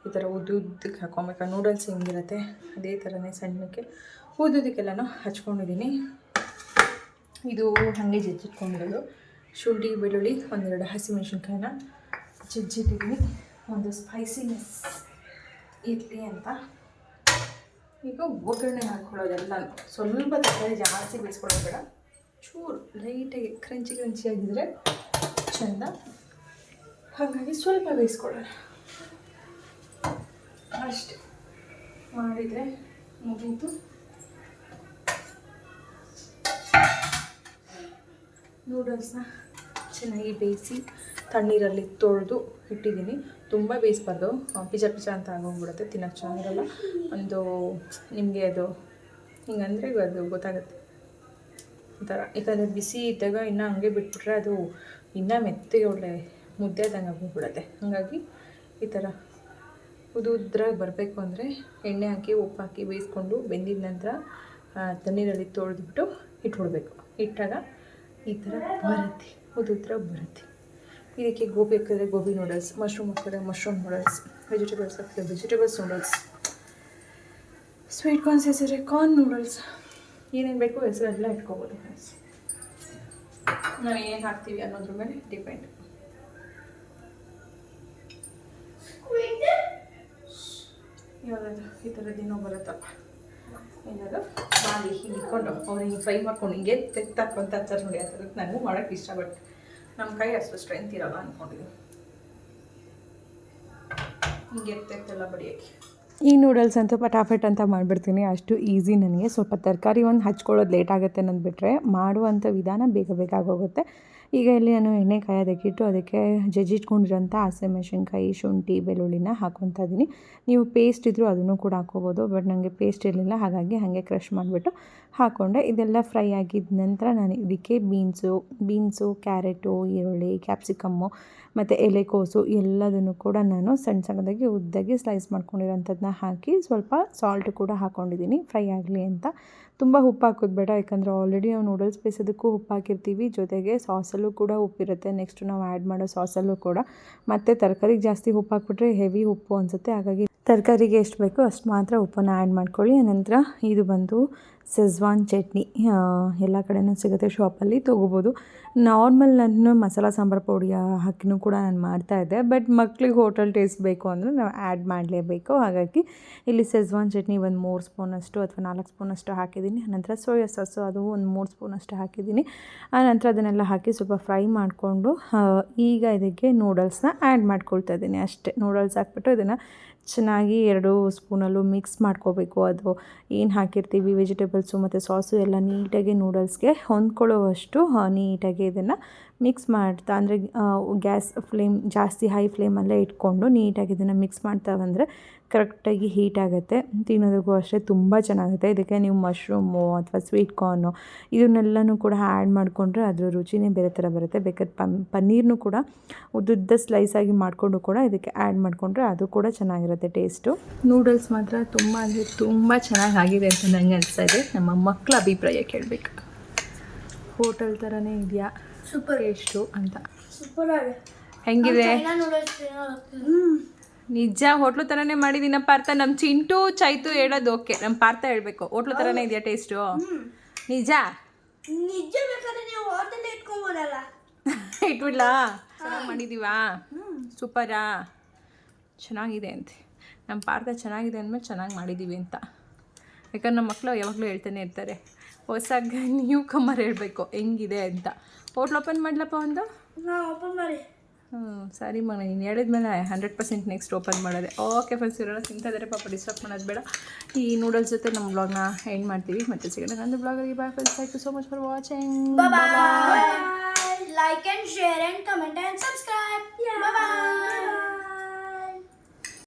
ಈ ಥರ ಉದ್ದುದ್ದಕ್ಕೆ ಹಾಕೊಬೇಕು. ನೂಡಲ್ಸ್ ಹೆಂಗಿರುತ್ತೆ? ಅದೇ ಥರನೇ ಸಣ್ಣಕ್ಕೆ ಉದ್ದುದಕ್ಕೆಲ್ಲನೂ ಹಚ್ಕೊಂಡಿದ್ದೀನಿ. ಇದು ಹಾಗೆ ಜಜ್ಜಿಟ್ಕೊಂಡಿರೋದು. ಶುಂಠಿ, ಬೆಳ್ಳುಳ್ಳಿ, ಒಂದೆರಡು ಹಸಿಮೆಣ್ಸಿನ್ಕಾಯಿನ ಜಜ್ಜಿಟ್ಟಿದ್ದೀನಿ. ಒಂದು ಸ್ಪೈಸಿನೆಸ್ ಇರಲಿ ಅಂತ. ಈಗ ಒಗ್ಗರಣೆ ಹಾಕ್ಕೊಳ್ಳೋದೆಲ್ಲ ಸ್ವಲ್ಪ ತರಕಾರಿ ಜಾಸ್ತಿ ಬೇಯಿಸ್ಕೊಳ್ಳೋದು ಬೇಡ. ಚೂರು ಲೈಟಾಗಿ ಕ್ರಂಚಿ ಕ್ರಂಚಿ ಆಗಿದ್ರೆ ಚೆಂದ. ಹಾಗಾಗಿ ಸ್ವಲ್ಪ ಬೇಯಿಸ್ಕೊಳ್ಳೋಣ. ಅಷ್ಟೆ. ಮಾಡಿದರೆ ಮುಗೀತು. ನೂಡಲ್ಸ್ನ ಚೆನ್ನಾಗಿ ಬೇಯಿಸಿ ತಣ್ಣೀರಲ್ಲಿ ತೊಳೆದು ಇಟ್ಟಿದ್ದೀನಿ. ತುಂಬ ಬೇಯಿಸ್ಬಾರ್ದು. ಪಿಜ ಪಿಜ ಅಂತ ಆಗೋಗ್ಬಿಡುತ್ತೆ ತಿನ್ನೋಕ್ಕೆ ಚೆನ್ನಾಗಿರಲ್ಲ ಒಂದು ನಿಮಗೆ ಅದು ಹಿಂಗಂದರೆ ಅದು ಗೊತ್ತಾಗುತ್ತೆ. ಒಂಥರ. ಯಾಕಂದರೆ ಬಿಸಿ ಇದ್ದಾಗ ಇನ್ನೂ ಹಂಗೆ ಬಿಟ್ಬಿಟ್ರೆ ಅದು ಇನ್ನೂ ಮೆತ್ತಗೆ ಒಳ್ಳೆ ಮುದ್ದೆ ಆದಂಗೆ ಆಗೋಗ್ಬಿಡುತ್ತೆ ಹಾಗಾಗಿ ಈ ಥರ ಉದು ಬರಬೇಕು ಅಂದರೆ ಎಣ್ಣೆ ಹಾಕಿ, ಉಪ್ಪು ಹಾಕಿ ಬೇಯಿಸ್ಕೊಂಡು ಬೆಂದಿದ ನಂತರ ತಣ್ಣೀರಲ್ಲಿ ತೊಳೆದ್ಬಿಟ್ಟು ಇಟ್ಬಿಡ್ಬೇಕು ಇಟ್ಟಾಗ ಈ ಥರ ಬರುತ್ತೆ. ಉದುದ್ರ ಬರುತ್ತೆ. ಇದಕ್ಕೆ ಗೋಬಿ ಹಾಕಿದ್ರೆ ಗೋಬಿ ನೂಡಲ್ಸ್ ಮಶ್ರೂಮ್ ಹಾಕಿದ್ರೆ ಮಶ್ರೂಮ್ ನೂಡಲ್ಸ್ ವೆಜಿಟೇಬಲ್ಸ್ ಹಾಕಿದ್ರೆ ವೆಜಿಟೇಬಲ್ಸ್ ನೂಡಲ್ಸ್ ಸ್ವೀಟ್ ಕಾರ್ನ್ ಹೆಸರು ಕಾರ್ನ್ ನೂಡಲ್ಸ್ ಏನೇನು ಬೇಕು ಹೆಸರೆಲ್ಲ ಇಟ್ಕೋಬೋದು ಫ್ರೆಂಡ್ಸ್ ನಾವು ಏನು ಹಾಕ್ತೀವಿ ಅನ್ನೋದ್ರ ಮೇಲೆ ಡಿಪೆಂಡ್ ಯಾವ್ದಾದ್ರು ಈ ಥರದ್ದೇನೋ ಬರುತ್ತಪ್ಪ. ಏನಾದ್ರು ಮಾಡಿ ಹಿಂಗೆ ಇಟ್ಕೊಂಡು ಅವ್ರಿಗೆ ಫ್ರೈ ಮಾಡ್ಕೊಂಡು ಹಿಂಗೆ ತೆಗ್ದಾಕೊಂತ ಹಚ್ಚಾರ ನೋಡಿ, ಆ ಥರದ್ದು ನನಗೂ ಮಾಡೋಕ್ಕೆ ಇಷ್ಟ ಬಟ್ ನಮ್ಮ ಕೈ ಅಷ್ಟು ಸ್ಟ್ರೆಂತ್ ಇರಲ್ಲ ಅಂದ್ಕೊಂಡಿದ್ದೀನಿ ಹಿಂಗೆ ತೆಗ್ತೆಲ್ಲ ಬಡಿಯೋಕ್ಕೆ. ಈ ನೂಡಲ್ಸ್ ಅಂತೂ ಪಟಾಫಟ್ ಅಂತ ಮಾಡಿಬಿಡ್ತೀನಿ. ಅಷ್ಟು ಈಸಿ ನನಗೆ. ಸ್ವಲ್ಪ ತರಕಾರಿ ಒಂದು ಹಚ್ಕೊಳ್ಳೋದು ಲೇಟ್ ಆಗುತ್ತೆ ಅನ್ನೋದು ಬಿಟ್ಟರೆ ಮಾಡುವಂಥ ವಿಧಾನ ಬೇಗ ಬೇಗ ಆಗೋಗುತ್ತೆ. ಈಗ ಇಲ್ಲಿ ನಾನು ಎಣ್ಣೆ ಕಾಯೋದಕ್ಕಿಟ್ಟು ಅದಕ್ಕೆ ಜಜ್ಜಿಟ್ಕೊಂಡಿರೋಂಥ ಹಸಿಮೆಣ್ಸಿನ್ಕಾಯಿ ಶುಂಠಿ, ಬೆಳ್ಳುಳ್ಳಿನ ಹಾಕ್ಕೊತಾ ಇದ್ದೀನಿ. ನೀವು ಪೇಸ್ಟ್ ಇದ್ದರೂ ಅದನ್ನು ಕೂಡ ಹಾಕ್ಕೋಬೋದು ಬಟ್ ನನಗೆ ಪೇಸ್ಟ್ ಇರಲಿಲ್ಲ, ಹಾಗಾಗಿ ಹಾಗೆ ಕ್ರಷ್ ಮಾಡಿಬಿಟ್ಟು ಹಾಕ್ಕೊಂಡೆ ಇದೆಲ್ಲ ಫ್ರೈ ಆಗಿದ ನಂತರ ನಾನು ಇದಕ್ಕೆ ಬೀನ್ಸು ಬೀನ್ಸು, ಕ್ಯಾರೆಟು, ಈರುಳ್ಳಿ, ಕ್ಯಾಪ್ಸಿಕಮ್ಮು ಮತ್ತು ಎಲೆಕೋಸು ಎಲ್ಲದನ್ನು ಕೂಡ ನಾನು ಸಣ್ಣ ಸಣ್ಣದಾಗಿ ಉದ್ದಾಗಿ ಸ್ಲೈಸ್ ಮಾಡ್ಕೊಂಡಿರೋಂಥದ್ದನ್ನ ಹಾಕಿ ಸ್ವಲ್ಪ ಸಾಲ್ಟ್ ಕೂಡ ಹಾಕ್ಕೊಂಡಿದ್ದೀನಿ ಫ್ರೈ ಆಗಲಿ ಅಂತ. ತುಂಬ ಉಪ್ಪು ಹಾಕೋದು ಬೇಡ. ಯಾಕಂದರೆ ಆಲ್ರೆಡಿ ನಾವು ನೂಡಲ್ಸ್ ಬೇಯಿಸೋದಕ್ಕೂ ಉಪ್ಪು ಹಾಕಿರ್ತೀವಿ. ಜೊತೆಗೆ ಸಾಸಲ್ಲೂ ಕೂಡ ಉಪ್ಪಿರುತ್ತೆ. ನೆಕ್ಸ್ಟ್ ನಾವು ಆ್ಯಡ್ ಮಾಡೋ ಸಾಸಲ್ಲೂ ಕೂಡ. ಮತ್ತು ತರಕಾರಿಗೆ ಜಾಸ್ತಿ ಉಪ್ಪು ಹಾಕ್ಬಿಟ್ರೆ ಹೆವಿ ಉಪ್ಪು ಅನಿಸುತ್ತೆ. ಹಾಗಾಗಿ ತರಕಾರಿಗೆ ಎಷ್ಟು ಬೇಕೋ ಅಷ್ಟು ಮಾತ್ರ ಉಪ್ಪನ್ನು ಆ್ಯಡ್ ಮಾಡ್ಕೊಳ್ಳಿ. ಆನಂತರ ಇದು ಬಂದು ಸೆಜ್ವಾನ್ ಚಟ್ನಿ ಎಲ್ಲ ಕಡೆನೂ ಸಿಗುತ್ತೆ ಶಾಪಲ್ಲಿ ತೊಗೋಬೋದು. ನಾರ್ಮಲ್ ನಾನು ಮಸಾಲ ಸಾಂಬಾರು ಪೌಡಿ ಹಾಕಿನೂ ಕೂಡ ನಾನು ಮಾಡ್ತಾಯಿದ್ದೆ ಬಟ್ ಮಕ್ಳಿಗೆ ಹೋಟೆಲ್ ಟೇಸ್ಟ್ ಬೇಕು ಅಂದರೆ ನಾವು ಆ್ಯಡ್ ಮಾಡಲೇಬೇಕು. ಹಾಗಾಗಿ ಇಲ್ಲಿ ಸೆಜ್ವಾನ್ ಚಟ್ನಿ ಒಂದು ಮೂರು ಸ್ಪೂನಷ್ಟು ಅಥವಾ ನಾಲ್ಕು ಸ್ಪೂನಷ್ಟು ಹಾಕಿದ್ದೀನಿ. ಆನಂತರ ಸೋಯಾ ಸಾಸು ಅದು ಒಂದು ಮೂರು ಸ್ಪೂನಷ್ಟು ಹಾಕಿದ್ದೀನಿ. ಆನಂತರ ನಂತರ ಅದನ್ನೆಲ್ಲ ಹಾಕಿ ಸ್ವಲ್ಪ ಫ್ರೈ ಮಾಡಿಕೊಂಡು ಈಗ ಇದಕ್ಕೆ ನೂಡಲ್ಸ್ನ ಆ್ಯಡ್ ಮಾಡ್ಕೊಳ್ತಾ ಇದ್ದೀನಿ ಅಷ್ಟೇ. ನೂಡಲ್ಸ್ ಹಾಕ್ಬಿಟ್ಟು ಇದನ್ನು ಚೆನ್ನಾಗಿ ಎರಡು ಸ್ಪೂನಲ್ಲೂ ಮಿಕ್ಸ್ ಮಾಡ್ಕೋಬೇಕು. ಅದು ಏನು ಹಾಕಿರ್ತೀವಿ ವೆಜಿಟೇಬಲ್ಸು ಮತ್ತು ಸಾಸು ಎಲ್ಲ ನೀಟಾಗಿ ನೂಡಲ್ಸ್ಗೆ ಹೊಂದ್ಕೊಳ್ಳೋವಷ್ಟು ನೀಟಾಗಿ ಇದನ್ನು ಮಿಕ್ಸ್ ಮಾಡ್ತಾ ಅಂದರೆ ಗ್ಯಾಸ್ ಫ್ಲೇಮ್ ಜಾಸ್ತಿ ಹೈ ಫ್ಲೇಮಲ್ಲೇ ಇಟ್ಕೊಂಡು ನೀಟಾಗಿ ಇದನ್ನು ಮಿಕ್ಸ್ ಮಾಡ್ತಾ ಬಂದರೆ ಕರೆಕ್ಟಾಗಿ ಹೀಟ್ ಆಗುತ್ತೆ. ತಿನ್ನೋದಕ್ಕೂ ಅಷ್ಟೇ ತುಂಬ ಚೆನ್ನಾಗುತ್ತೆ. ಇದಕ್ಕೆ ನೀವು ಮಶ್ರೂಮು ಅಥವಾ ಸ್ವೀಟ್ ಕಾರ್ನು ಇದನ್ನೆಲ್ಲನೂ ಕೂಡ ಆ್ಯಡ್ ಮಾಡಿಕೊಂಡ್ರೆ ಅದರ ರುಚಿನೇ ಬೇರೆ ಥರ ಬರುತ್ತೆ. ಬೇಕಾದ್ರೆ ಪನ್ ಪನ್ನೀರ್ನು ಕೂಡ ಉದ್ದುದ್ದ ಸ್ಲೈಸ್ ಆಗಿ ಮಾಡಿಕೊಂಡು ಕೂಡ ಇದಕ್ಕೆ ಆ್ಯಡ್ ಮಾಡಿಕೊಂಡ್ರೆ ಅದು ಕೂಡ ಚೆನ್ನಾಗಿರುತ್ತೆ ಟೇಸ್ಟು ನೂಡಲ್ಸ್ ಮಾತ್ರ ತುಂಬ ಅಂದರೆ ತುಂಬ ಚೆನ್ನಾಗಿ ಆಗಿದೆ ಅಂತ ನನಗೆ ಅನಿಸ್ತಾ ಇದೆ. ನಮ್ಮ ಮಕ್ಕಳ ಅಭಿಪ್ರಾಯ ಕೇಳಬೇಕು. ಹೋಟೆಲ್ ಥರನೇ ಇದೆಯಾ? ಸೂಪರ್ ಎಷ್ಟು ಅಂತ. ಸೂಪರ್ ಆಗಿದೆ. ಹೆಂಗಿದೆ? ನಿಜ ಹೋಟ್ಲು ಥರನೇ ಮಾಡಿದ್ದೀನಪ್ಪ ಪಾರ್ಥ. ನಮ್ಮ ಚಿಂಟು ಚೈತು ಹೇಳೋದು ಓಕೆ. ನಮ್ಮ ಪಾರ್ಥ ಹೇಳಬೇಕು. ಹೋಟ್ಲು ಥರನೇ ಇದೆಯಾ ಟೇಸ್ಟು? ನಿಜ? ನಿಜ ಬೇಕಾದ್ರೆ ನೀವು ಹೋಟೆಲ್ ಇಟ್ಕೊಬೋದಲ್ಲ. ಇಟ್ಬಿಡ್ಲಾ? ಚೆನ್ನಾಗಿ ಮಾಡಿದ್ದೀವಾ ಸೂಪರಾ ಚೆನ್ನಾಗಿದೆ ಅಂತೆ. ನಮ್ಮ ಪಾರ್ಥ ಚೆನ್ನಾಗಿದೆ ಅಂದಮೇಲೆ ಚೆನ್ನಾಗಿ ಮಾಡಿದ್ದೀವಿ ಅಂತ. ಯಾಕಂದ್ರೆ ನಮ್ಮ ಮಕ್ಕಳು ಯಾವಾಗಲೂ ಹೇಳ್ತಾನೆ ಇರ್ತಾರೆ. ಹೊಸ ನೀವು ಕಮ್ಮರ್ ಹೇಳಬೇಕು. ಹೆಂಗಿದೆ ಅಂತ. ಹೋಟ್ಲ್ ಓಪನ್ ಮಾಡ್ಲಪ್ಪ ಒಂದು? ಓಪನ್ ಮಾಡಿ. ಹ್ಞೂ ಸರಿ ಮಗ ನೀನು ಹೇಳಿದ್ಮೇಲೆ ಹಂಡ್ರೆಡ್ ಪರ್ಸೆಂಟ್ ನೆಕ್ಸ್ಟ್ ಓಪನ್ ಮಾಡೋದೆ. ಓಕೆ ಫ್ರೆಂಡ್ಸ್ ಇವರೆಲ್ಲ ತಿಂತಾ ಪಾಪ ಡಿಸ್ಟರ್ಬ್ ಮಾಡೋದು ಬೇಡ. ಈ ನೂಡಲ್ಸ್ ಜೊತೆ ನಮ್ಮ ಬ್ಲಾಗ್ನ ಎಂಡ್ ಮಾಡ್ತೀವಿ. ಮತ್ತೆ ಸಿಗೋಣ ನಂದು ಬ್ಲಾಗಲ್ಲಿ bye friends thank you so much for watching like and share and comment and subscribe bye